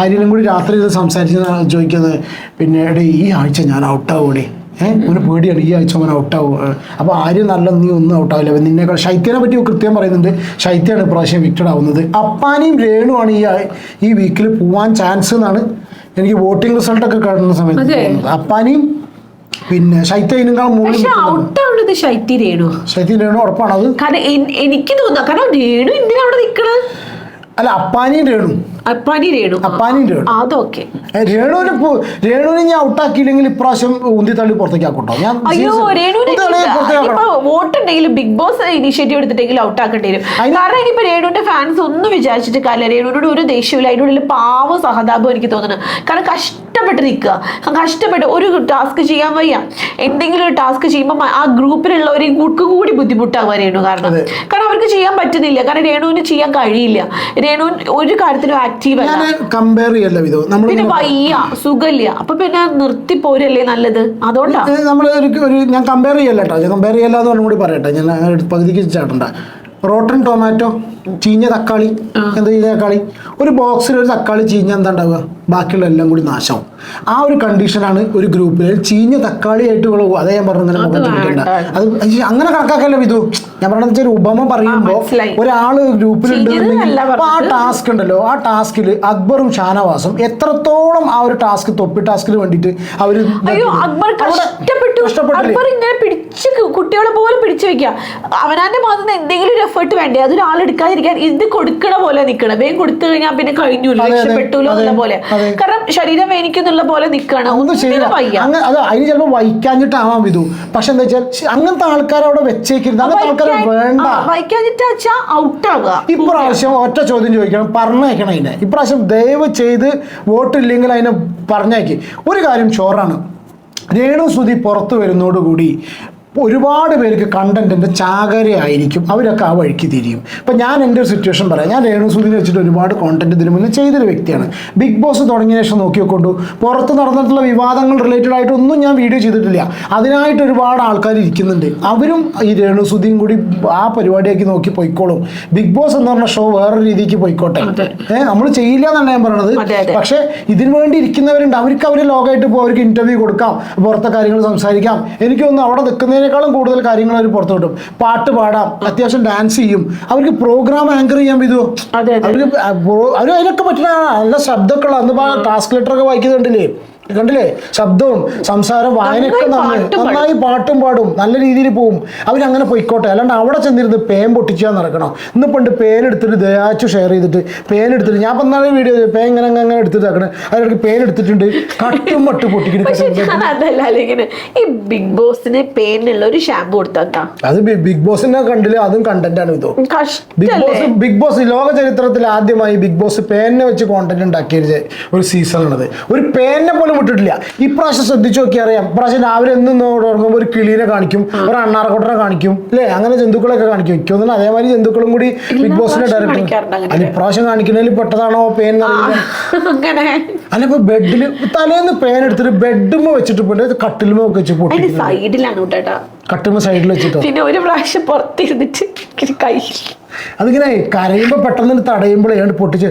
ആര്യനും കൂടി രാത്രി ഇത് സംസാരിച്ച് ചോദിക്കുന്നത്. പിന്നെ എടേ ഈ ആഴ്ച ഞാൻ ഔട്ടാവൂടെ ഏഹ് ഒരു പേടിയാണ്. ഈ ആഴ്ച അവൻ ഔട്ടാവും അപ്പോൾ ആരും നല്ല നീ ഒന്നും ഔട്ടാവില്ല അവൻ നിന്നെ ശൈത്യനെ പറ്റി കൃത്യം പറയുന്നുണ്ട്. ശൈത്യാണ് ഇപ്രാവശ്യം വിക്റ്റഡ് ആവുന്നത്. അപ്പാനിയും രേണുവാണ് ഈ ഈ വീക്കിൽ പോവാൻ ചാൻസ് എന്നാണ് എനിക്ക് വോട്ടിംഗ് റിസൾട്ട് ഒക്കെ കാണുന്ന സമയത്ത് അപ്പാനിയും പിന്നെ ശൈത്യേണു ശൈത്യ രേണു. കാരണം എനിക്ക് തോന്നുന്നു. കാരണം രേണു എന്തിനാ അവിടെ അല്ല അപ്പാനിയും രേണു. അപ്പാനി രേണു. അതൊക്കെ. രേണുവിന് രേണുവിനെ ഞാൻ ഔട്ടാക്കിയില്ലെങ്കിൽ ഇപ്രാവശ്യം ഉന്തി തള്ളി പുറത്തേക്ക് ആക്കട്ടോ. ഞാൻ അയ്യോ serious- രേണുവിനെ ഉന്തി തള്ളി പുറത്തേക്ക് ആക്കണം. ഇപ്പൊ വോട്ട് ഉണ്ടെങ്കിലും ബിഗ് ബോസ് ഇനിഷ്യേറ്റീവ് എടുത്തിട്ടെങ്കിലും ഔട്ട് ആക്കേണ്ടി വരും കാരണം ഇനിയിപ്പോ രേണുവിന്റെ ഫാൻസ് ഒന്നും വിചാരിച്ചിട്ട് കാര്യമില്ല. രേണുവിനോട് ഒരു ദേഷ്യമില്ല അതിനുള്ളിൽ പാവ സഹതാപം എനിക്ക് തോന്നുന്നു. കാരണം കഷ്ടപ്പെട്ട് നിൽക്കുക കഷ്ടപ്പെട്ട് ഒരു ടാസ്ക് ചെയ്യാൻ വയ്യ. എന്തെങ്കിലും ഒരു ടാസ്ക് ചെയ്യുമ്പോൾ ആ ഗ്രൂപ്പിലുള്ളവരെയും കൂർക്ക് കൂടി ബുദ്ധിമുട്ടാകുക രേണു കാരണം. കാരണം അവർക്ക് ചെയ്യാൻ പറ്റുന്നില്ല. കാരണം രേണുവിന് ചെയ്യാൻ കഴിയില്ല. രേണുവിൻ ഒരു കാര്യത്തിലും ആക്റ്റീവ് അല്ല. പിന്നെ വയ്യ. സുഖമില്ല. അപ്പൊ പിന്നെ നിർത്തി പോരല്ലേ നല്ലത്? അതുകൊണ്ടാണ് നമ്മൾ ഒരു ഒരു ഞാൻ കമ്പയർ ചെയ്യല്ല കേട്ടോ ഞാൻ കമ്പയർ ചെയ്യല്ല എന്ന് കൂടി പറയട്ടെ. ഞാൻ ആ ഒരു പകുതിക്ക് ചാട്ടണ്ട. റോട്ടൺ ടൊമാറ്റോ ചീഞ്ഞ തക്കാളി എന്താ ചീഞ്ഞ തക്കാളി? ഒരു ബോക്സിൽ ഒരു തക്കാളി ചീഞ്ഞ എന്താ ഉണ്ടാവുക? ബാക്കിയുള്ള എല്ലാം കൂടി നാശമാവും. ആ ഒരു കണ്ടീഷനാണ് ഒരു ഗ്രൂപ്പിൽ ചീഞ്ഞ തക്കാളി ആയിട്ട് വിളവ് അതേ ഞാൻ പറഞ്ഞു അത് അങ്ങനെ കണക്കാക്കല്ല വിധു? ഞാൻ പറഞ്ഞത് ഒരു ഉപമ പറയുമ്പോൾ. ഒരാൾ ഗ്രൂപ്പിലുണ്ട് ആ ടാസ്ക് ഉണ്ടല്ലോ. ആ ടാസ്കിൽ അക്ബറും ഷാനവാസും എത്രത്തോളം ആ ഒരു ടാസ്ക് തൊപ്പി ടാസ്കിന് വേണ്ടിയിട്ട് അവർ കുട്ടികളെ പോലെ പിടിച്ചു വെക്കുക. അവനാന്റെ ഭാഗത്ത് നിന്ന് എന്തെങ്കിലും ഒരു എഫേർട്ട് വേണ്ടേ? അതൊരാൾ എടുക്കാതിരിക്കാൻ ഇത് കൊടുക്കണ പോലെ നിൽക്കണം വേഗം കൊടുത്തു കഴിഞ്ഞാൽ പിന്നെ കഴിഞ്ഞു അതെ, അതെ, രക്ഷപ്പെട്ടുല്ലോ പോലെ. കാരണം ശരീരം വേനിക്കുന്നുള്ള പോലെ നിക്കണം. ഒന്നും ചെയ്യില്ല അങ്ങനെ അത് അതിന് ചിലപ്പോൾ വഹിക്കാഞ്ഞിട്ടാവാൻ വിധു. പക്ഷെ എന്താ വെച്ചാൽ അങ്ങനത്തെ ആൾക്കാരവിടെ അവിടെ വെച്ചേക്കരുത്. അങ്ങനത്തെ ആൾക്കാർ വേണ്ട. വഹിക്കാഞ്ഞിട്ട് വെച്ചാ ഔട്ടാവുക. ഇപ്രാവശ്യം ഒറ്റ ചോദ്യം ചോദിക്കണം. പറഞ്ഞേക്കണം അതിനെ. ഇപ്രാവശ്യം ദയവ് ചെയ്ത് വോട്ടില്ലെങ്കിൽ അതിനെ പറഞ്ഞേക്ക് ഒരു കാര്യം ചോറാണ്. രേണു സുധി പുറത്തു വരുന്നതോടുകൂടി ഒരുപാട് പേർക്ക് കണ്ടന്റിന്റെ ചാകരയായിരിക്കും. അവരൊക്കെ ആ വഴിക്ക് തിരിയും. ഇപ്പം ഞാൻ എന്റെ ഒരു സിറ്റുവേഷൻ പറയാം. ഞാൻ രേണു സുധിനെ വെച്ചിട്ട് ഒരുപാട് കോണ്ടന്റ് ഇതിനു മുന്നേ ചെയ്തൊരു വ്യക്തിയാണ്. ബിഗ് ബോസ് തുടങ്ങിയ ശേഷം നോക്കിക്കൊണ്ടു പുറത്ത് നടന്നിട്ടുള്ള വിവാദങ്ങൾ റിലേറ്റഡ് ആയിട്ടൊന്നും ഞാൻ വീഡിയോ ചെയ്തിട്ടില്ല. അതിനായിട്ട് ഒരുപാട് ആൾക്കാർ ഇരിക്കുന്നുണ്ട്. അവരും ഈ രേണു സുധിയും കൂടി ആ പരിപാടിയാക്കി നോക്കി പോയിക്കോളും. ബിഗ് ബോസ് എന്ന് പറഞ്ഞ ഷോ വേറെ രീതിക്ക് പോയിക്കോട്ടെ. ഏഹ് നമ്മൾ ചെയ്യില്ല എന്നാണ് ഞാൻ പറയണത്. പക്ഷെ ഇതിനു വേണ്ടി ഇരിക്കുന്നവരുണ്ട്. അവർക്ക് അവർ ലോകമായിട്ട് പോയി. അവർക്ക് ഇന്റർവ്യൂ കൊടുക്കാം. പുറത്തെ കാര്യങ്ങൾ സംസാരിക്കാം. എനിക്ക് അവിടെ അവിടെ നിൽക്കുന്നതിനേക്കാളും കൂടുതൽ കാര്യങ്ങൾ അവർ പുറത്തു വിടും. പാട്ട് പാടാം അത്യാവശ്യം ഡാൻസ് ചെയ്യും. അവർക്ക് പ്രോഗ്രാം ആങ്കർ ചെയ്യാൻ. അവർക്ക് അവർ അതിനൊക്കെ പറ്റുന്ന നല്ല ശബ്ദമൊക്കെ ഉള്ള അന്ന് ടാസ്ക് ലെറ്റർ ഒക്കെ വായിക്കുന്നുണ്ടല്ലേ? കണ്ടില്ലേ? ശബ്ദവും സംസാരം വായനയൊക്കെ നന്നായി നന്ന് പാട്ടും പാടും. നല്ല രീതിയിൽ പോവും. അവരങ്ങനെ പോയിക്കോട്ടെ. അല്ലാണ്ട് അവിടെ ചെന്നിരുന്ന് പേൻ പൊട്ടിച്ചാൽ നടക്കണം. ഇന്ന് പണ്ട് പേനെടുത്തിട്ട് ദയാച്ചു ഷെയർ ചെയ്തിട്ട് പേനെടുത്തിട്ട് ഞാൻ ഞാൻ പന്നാളെ വീഡിയോ പേ ഇങ്ങനെ അങ്ങനെ എടുത്തിട്ട് ആക്കണേ. അതിലേക്ക് പേനെടുത്തിട്ടുണ്ട് കട്ടും മട്ട് പൊട്ടിക്കിട്ട് ഈ ബിഗ് ബോസിന് പേനുള്ള ഒരു ഷാമ്പു കൊടുത്താ അത് ബിഗ് ബോസിനെ കണ്ടില്ല? അതും കണ്ടന്റ് ആണ് ഇതോ. ബിഗ് ബോസ് ബിഗ് ബോസ് ലോക ചരിത്രത്തിൽ ആദ്യമായി ബിഗ് ബോസ് പേനെ വെച്ച് കോണ്ടന്റ് ഉണ്ടാക്കിയ ഒരു- സീസൺ ആണത്. ഒരു പേനെ പോലും വിട്ടിട്ടില്ല ഇപ്രാവശ്യം ശ്രദ്ധിച്ചു നോക്കിയാൽ അറിയാം. ഇപ്രാവശ്യം രാവിലെ എന്നും തുടങ്ങുമ്പോൾ ഒരു കിളീനെ കാണിക്കും ഒരു അണ്ണാറക്കോട്ടനെ കാണിക്കും അല്ലേ? അങ്ങനെ ജന്തുക്കളൊക്കെ കാണിക്കും. എനിക്ക് തോന്നുന്നു അതേമാതിരി ജന്തുക്കളും കൂടി ബിഗ് ബോസിന്റെ ഡയറക്ടർ അല്ല ഇപ്രാവശ്യം കാണിക്കുന്നതിൽ പെട്ടതാണോ പേൻ അങ്ങനെ. അല്ല ഇപ്പൊ ബെഡിൽ തലേന്ന് പേൻ എടുത്തിട്ട് ബെഡുമ്മ വെച്ചിട്ട് പോയിട്ട് കട്ടിലുമ ഒക്കെ വെച്ച് അതിന്റെ സൈഡിലാണ് കേട്ടാ. സൈഡിൽ വെച്ചിട്ടോ? പിന്നെ ഒരു പ്രാവശ്യം പുറത്തിരുന്നിട്ട് കൈ അതിങ്ങനെ കരയുമ്പോ പെട്ടെന്ന് തടയുമ്പോഴേ പൊട്ടിച്ച്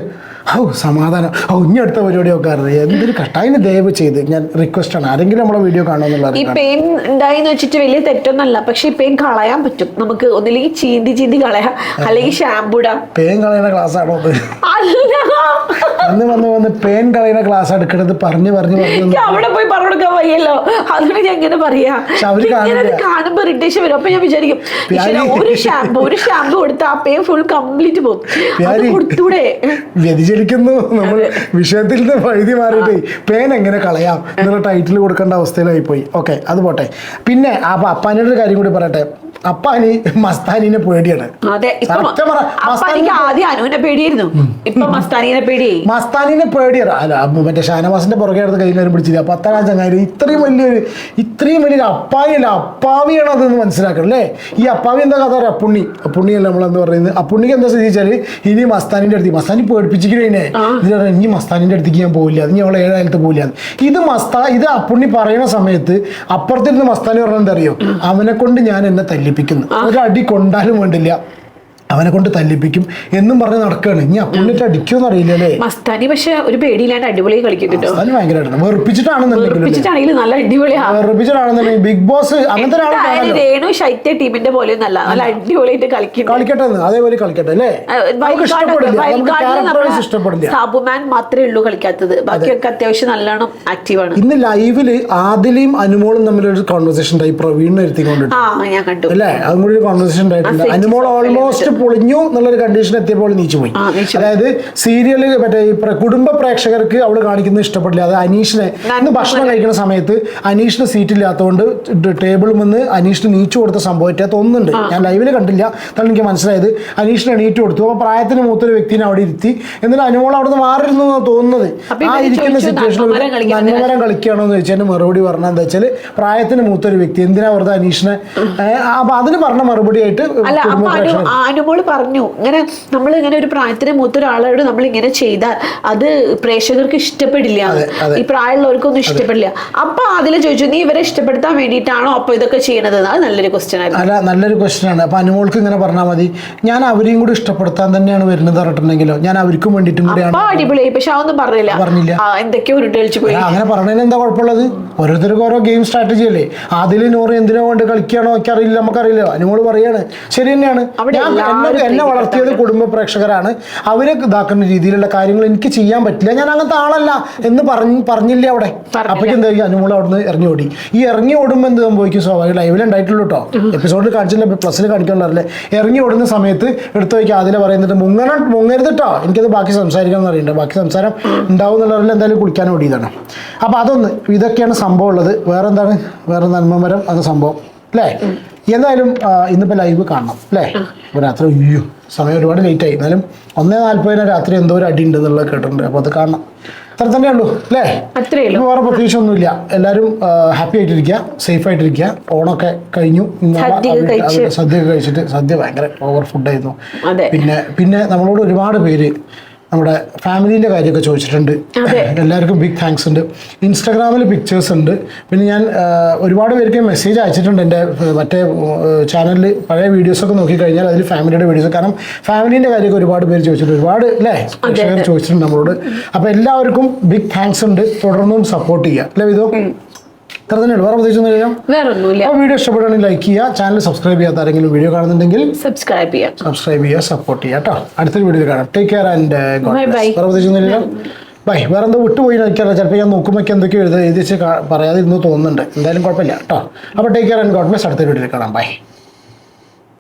ഔ സമാധാനം. ഔ ഇനി അടുത്ത പരിപാടിയൊക്കെ അറിയാം എന്തൊരു കട്ടായിന് ദയവ് ചെയ്ത് ഞാൻ റിക്വസ്റ്റ് ആണ്. ആരെങ്കിലും നമ്മളെ വീഡിയോ ഈ കാണുമെന്നുള്ള പെയിൻ ഉണ്ടായിന്ന് വെച്ചിട്ട് വലിയ തെറ്റൊന്നല്ല. പക്ഷെ ഈ പെയിൻ കളയാൻ പറ്റും. നമുക്ക് ഒന്നില്ലെങ്കിൽ ചീന്തി ചീന്തി കളയാം. അല്ലെങ്കിൽ ഷാമ്പു ഇടാം. പെയിൻ കളയുന്ന ക്ലാസ് ആണോ അത്? അല്ല. വന്ന് വന്ന് വന്ന് പേൻ കളയുന്ന ക്ലാസ് എടുക്കണത്. പറഞ്ഞു പറഞ്ഞു പറഞ്ഞു അവിടെ പോയി പറഞ്ഞു കൊടുക്കാൻ വയ്യല്ലോ. അതുകൊണ്ട് ഞാൻ ഇങ്ങനെ പറയാ. കാണുമ്പോ ഇറിറ്റേഷൻ വരും. അപ്പൊ ഞാൻ വിചാരിക്കും. ഒരു ഷാമ്പു ഒരു ഷാമ്പു കൊടുത്ത ആ പേൻ ഫുൾ കംപ്ലീറ്റ് പോകും. കൊടുത്തൂടെ? വ്യതിചലിക്കുന്നു. നമ്മൾ വിഷയത്തിൽ നിന്ന് വഴുതി മാറിയിട്ട് പേൻ എങ്ങനെ കളയാം എന്നുള്ള ടൈറ്റിൽ കൊടുക്കേണ്ട അവസ്ഥയിലായി പോയി ഓക്കെ അത് പോട്ടെ. പിന്നെ അപ്പൊ അപ്പാനിയുടെ ഒരു കാര്യം കൂടി പറയട്ടെ. അപ്പാനി മസ്താനിനെ പേടിയാണ്. അതെ ഇപ്പൊ സത്യം പറ, അപ്പൊ മസ്താനി- എനിക്ക് ആദ്യം അനുവിനെ പേടിയായിരുന്നു. ഇപ്പൊ മസ്താനിനെ പേടിയായി. മസ്താനിനെ പേടിയാണ് അല്ല അപ്പൊ മറ്റേ ഷാനവാസിന്റെ പുറകെ അടുത്ത് കൈകാര്യം പിടിച്ചില്ല? പത്താം ചങ്ങാരി ഇത്രയും വലിയൊരു ഇത്രയും വലിയൊരു അപ്പാവിയല്ല അപ്പാവിയാണ് അതെന്ന് മനസ്സിലാക്കണം അല്ലേ? ഈ അപ്പാവി എന്താ കഥ അറിയാം അപ്പുണ്ണി അല്ല നമ്മളെന്ന് പറയുന്നത്? അപ്പുണ്ണിക്ക് എന്താ സ്ഥിതി വെച്ചാൽ ഇനി മസ്താനിന്റെ അടുത്ത് മസ്താനി പേടിപ്പിച്ചിരിക്കണേ ഇതിനെ ഇനി മസ്താനിന്റെ അടുത്തേക്ക് ഞാൻ പോവില്ല. അത് അവളെ ഏഴായാലത്ത് പോവില്ല. ഇത് മസ്താ ഇത് അപ്പുണ്ണി പറയുന്ന സമയത്ത് അപ്പുറത്തിരുന്ന് മസ്താനി പറഞ്ഞാൽ എന്താ അറിയോ? അവനെ കൊണ്ട് ഞാൻ എന്നെ തല്ലിപ്പിക്കുന്നു. ഒരു അടി കൊണ്ടാലും വേണ്ടില്ല. അവനെ കൊണ്ട് തല്ലിപ്പിക്കും എന്നും പറഞ്ഞ് നടക്കുകയാണ്. ഇനി അപ്പുണ്ണിട്ട് അടിക്കുമെന്ന് അറിയില്ല അല്ലേ? മസ്താനി പക്ഷെ ഒരു പേടിയില്ലാണ്ട് അടിപൊളി കളിക്കും മസ്താനി ഭയങ്കരമായിട്ടാണ്. വെറുപ്പിച്ചിട്ടാണെന്നുണ്ടെങ്കിലും വെറുപ്പിച്ചിട്ടാണെങ്കിലും നല്ല അടിപൊളിയാണ് വെറുപ്പിച്ചിട്ടാണെന്നുണ്ടെങ്കിൽ ബിഗ് ബോസ് അങ്ങനത്തെ ഒരാളെ രേണു ശൈത്യ ടീമിന്റെ പോലെ നല്ല നല്ല അടിപൊളിയായിട്ട് കളിക്കും കളിക്കട്ടെ അതേപോലെ കളിക്കട്ടെ അല്ലേ? സാബുമാൻ മാത്രമേ ഉള്ളൂ കളിക്കാത്തത്. ബാക്കിയൊക്കെ അത്യാവശ്യം നല്ലോണം ആക്റ്റീവാണ് ഇന്ന് ലൈവിൽ ആദിലയും അനുമോളും തമ്മിലൊരു കോൺവെർസേഷൻ ഉണ്ടായി. പ്രവീണിനെ ഇരുത്തിക്കൊണ്ടിട്ട് ആ ഞാൻ കണ്ടു. അല്ലേ? അതും കൂടി ഒരു കോൺവെർസേഷൻ ഉണ്ടായിട്ടുണ്ട്. അനുമോൾ ഓൾമോസ്റ്റ് പൊളിഞ്ഞു എന്നുള്ളൊരു കണ്ടീഷൻ എത്തിയപ്പോൾ നീച്ചു പോയി. അതായത് സീരിയൽ മറ്റേ കുടുംബ പ്രേക്ഷകർക്ക് അവൾ കാണിക്കുന്നത് ഇഷ്ടപ്പെടില്ല. അത് അനീഷിനെ ഇന്ന് ഭക്ഷണം കഴിക്കുന്ന സമയത്ത് അനീഷിന് സീറ്റ് ഇല്ലാത്തതുകൊണ്ട് ടേബിളിൽ നിന്ന് അനീഷിന് നീച്ചു കൊടുത്ത സംഭവത്തെ തോന്നുന്നുണ്ട്. ഞാൻ ലൈവിൽ കണ്ടില്ല. അതാണ് എനിക്ക് മനസ്സിലായത് അനീഷിന് എണീറ്റ് കൊടുത്തു. അപ്പോൾ പ്രായത്തിന് മൂത്തൊരു വ്യക്തിനെ അവിടെ ഇരുത്തി. എന്നിട്ട് അനുമോൾ അവിടെ നിന്ന് മാറിയിരുന്നു എന്നാണ് തോന്നുന്നത്. ആ ഇരിക്കുന്ന സിറ്റുവേഷനിൽ നന്മമരം കളിക്കുകയാണോ എന്ന് ചോദിച്ചതിന് മറുപടി പറഞ്ഞാൽ എന്താ വെച്ചാൽ പ്രായത്തിന് മൂത്തൊരു വ്യക്തി. എന്തിനാ വെറുതെ അനീഷിനെ അപ്പൊ അതിന് പറഞ്ഞ മറുപടി ആയിട്ട് കുടുംബ പ്രേക്ഷകർ അനുമോൾ പറഞ്ഞു. ഇങ്ങനെ നമ്മൾ ഇങ്ങനെ ഒരു പ്രായത്തിന് മൂത്ത ഒരാളോട് നമ്മൾ ഇങ്ങനെ ചെയ്താൽ അത് പ്രേക്ഷകർക്ക് ഇഷ്ടപ്പെടില്ല. ഈ പ്രായമുള്ളവർക്കൊന്നും ഇഷ്ടപ്പെടില്ല. അപ്പൊ അതിൽ ചോദിച്ചു നീ ഇവരെ ഇഷ്ടപ്പെടുത്താൻ വേണ്ടിയിട്ടാണോ അപ്പൊ ഇതൊക്കെ ചെയ്യണത് അത് നല്ലൊരു ക്വസ്റ്റ്യൻ ആയിരുന്നു. അല്ല നല്ലൊരു ക്വസ്റ്റ്യൻ ആണ്. അപ്പൊ അനുമോൾക്ക് ഇങ്ങനെ പറഞ്ഞാൽ മതി. ഞാൻ അവരെയും കൂടി ഇഷ്ടപ്പെടുത്താൻ തന്നെയാണ് വരുന്നത് പറഞ്ഞിട്ടുണ്ടെങ്കിലോ? ഞാൻ അവർക്കും വേണ്ടിയിട്ടും കൂടിയാണ് അടിപൊളിയായി. പക്ഷെ അതൊന്നും പറഞ്ഞില്ല. പറഞ്ഞില്ല. എന്തൊക്കെ എന്തൊക്കെയോ ഉരുട്ട് പോയി. അങ്ങനെ പറഞ്ഞതിന് എന്താ കുഴപ്പമുള്ളത്? ഓരോരുത്തർക്കും ഓരോ ഗെയിം സ്ട്രാറ്റജി അല്ലേ? അതിൽ നൂറ് എന്തിനോ കൊണ്ട് കളിക്കുകയാണോ ഒക്കെ അറിയില്ല നമുക്കറിയില്ല. അനുമോൾ പറയാണ് ശരി തന്നെയാണ്. ഞാൻ എന്നെ എന്നെ വളർത്തിയത് കുടുംബ പ്രേക്ഷകരാണ്. അവരെ ഇതാക്കുന്ന രീതിയിലുള്ള കാര്യങ്ങൾ എനിക്ക് ചെയ്യാൻ പറ്റില്ല. ഞാൻ അങ്ങനത്തെ ആളല്ല എന്ന് പറഞ്ഞ് പറഞ്ഞില്ല അവിടെ. അപ്പോഴേക്കും എന്താ അനുമോൾ അവിടുന്ന് ഇറങ്ങി ഓടി. ഈ ഇറങ്ങി ഓടുമ്പോൾ എന്ത് സംഭവിക്കും? സ്വാഭാവികം ലൈവിൽ ഉണ്ടായിട്ടുള്ളൂ കേട്ടോ എപ്പിസോഡിൽ കാണിച്ചില്ല പ്ലസ്സിൽ കാണിക്കാനുള്ളതല്ലേ. ഇറങ്ങി ഓടുന്ന സമയത്ത് എടുത്തു വയ്ക്കുക അതിലെ പറയുന്നത് മുങ്ങണം മുങ്ങരുത് കേട്ടോ എനിക്കത് ബാക്കി സംസാരിക്കണം എന്നറിയണ്ട ബാക്കി സംസാരം ഉണ്ടാവും എന്നുള്ളവരിൽ എന്തായാലും കുളിക്കാൻ ഓടിയതാണ്. അപ്പോൾ അതൊന്ന് ഇതൊക്കെയാണ് സംഭവം ഉള്ളത്. വേറെന്താണ്? വേറെ നന്മമരം അത് സംഭവം. അല്ലേ എന്തായാലും ഇന്നിപ്പോൾ ലൈവ് കാണണം അല്ലേ ഇപ്പോൾ രാത്രി അയ്യോ സമയം ഒരുപാട് ലേറ്റ് ആയി. എന്നാലും ഒന്നേ നാൽപ്പതിന് രാത്രി എന്തോ ഒരു അടി ഉണ്ട് എന്നുള്ളത് കേട്ടിട്ടുണ്ട്. അപ്പോൾ അത് കാണണം. അത്ര തന്നെ ഉള്ളൂ അല്ലേ അത്രേ ഉള്ളൂ. ഇപ്പൊ വേറെ പ്രത്യേകിച്ചൊന്നുമില്ല എല്ലാവരും ഹാപ്പി ആയിട്ടിരിക്കുക സേഫ് ആയിട്ടിരിക്കുക. ഓണൊക്കെ കഴിഞ്ഞു. സദ്യ കഴിച്ചിട്ട് സദ്യ ഭയങ്കര ഓവർ ഫുഡായിരുന്നു. പിന്നെ പിന്നെ നമ്മളോട് ഒരുപാട് പേര് നമ്മുടെ ഫാമിലീന്റെ കാര്യമൊക്കെ ചോദിച്ചിട്ടുണ്ട്. എല്ലാവർക്കും ബിഗ് താങ്ക്സ് ഉണ്ട്. ഇൻസ്റ്റാഗ്രാമിൽ പിക്ചേഴ്സ് ഉണ്ട്. പിന്നെ ഞാൻ ഒരുപാട് പേർക്ക് മെസ്സേജ് അയച്ചിട്ടുണ്ട് എന്റെ മറ്റേ ചാനലിൽ പഴയ വീഡിയോസൊക്കെ നോക്കിക്കഴിഞ്ഞാൽ അതിൽ ഫാമിലിയുടെ വീഡിയോസ് കാരണം ഫാമിലീന്റെ കാര്യമൊക്കെ ഒരുപാട് പേര് ചോദിച്ചിട്ടുണ്ട്. ഒരുപാട് അല്ലേ? പ്രേക്ഷകർ ചോദിച്ചിട്ടുണ്ട് നമ്മളോട്. അപ്പോൾ എല്ലാവർക്കും ബിഗ് താങ്ക്സ് ഉണ്ട്. തുടർന്നും സപ്പോർട്ട് ചെയ്യുക അല്ലേ വിധോ? ഇത്ര തന്നെയാണ് വേറെ പ്രത്യേകിച്ചൊന്നും ചെയ്യാം വേറൊന്നുമില്ല. അപ്പോൾ വീഡിയോ ഇഷ്ടപ്പെടുകയാണെങ്കിൽ ലൈക്ക് ചെയ്യുക ചാനൽ സബ്സ്ക്രൈബ് ചെയ്യാത്ത ആരെങ്കിലും വീഡിയോ കാണുന്നുണ്ടെങ്കിൽ സബ്സ്ക്രൈബ് ചെയ്യാം സബ്സ്ക്രൈബ് ചെയ്യുക സപ്പോർട്ട് ചെയ്യുക കേട്ടോ. അടുത്തൊരു വീഡിയോ കാണാം. Take care and. വേറെ പ്രത്യേകിച്ചൊന്നുമില്ല ബൈ വേറെ എന്തോ വിട്ടുപോയി എനിക്കറിയാം ചിലപ്പോൾ ഞാൻ നോക്കുമ്പോൾ എന്തൊക്കെയോ എഴുതി എഴുതി വെച്ച് പറയാതെ ഇന്ന് തോന്നുന്നുണ്ട്. എന്തായാലും കുഴപ്പമില്ല കേട്ടോ. അപ്പോൾ take care and God bless അടുത്ത വീഡിയോയിൽ കാണാം. ബൈ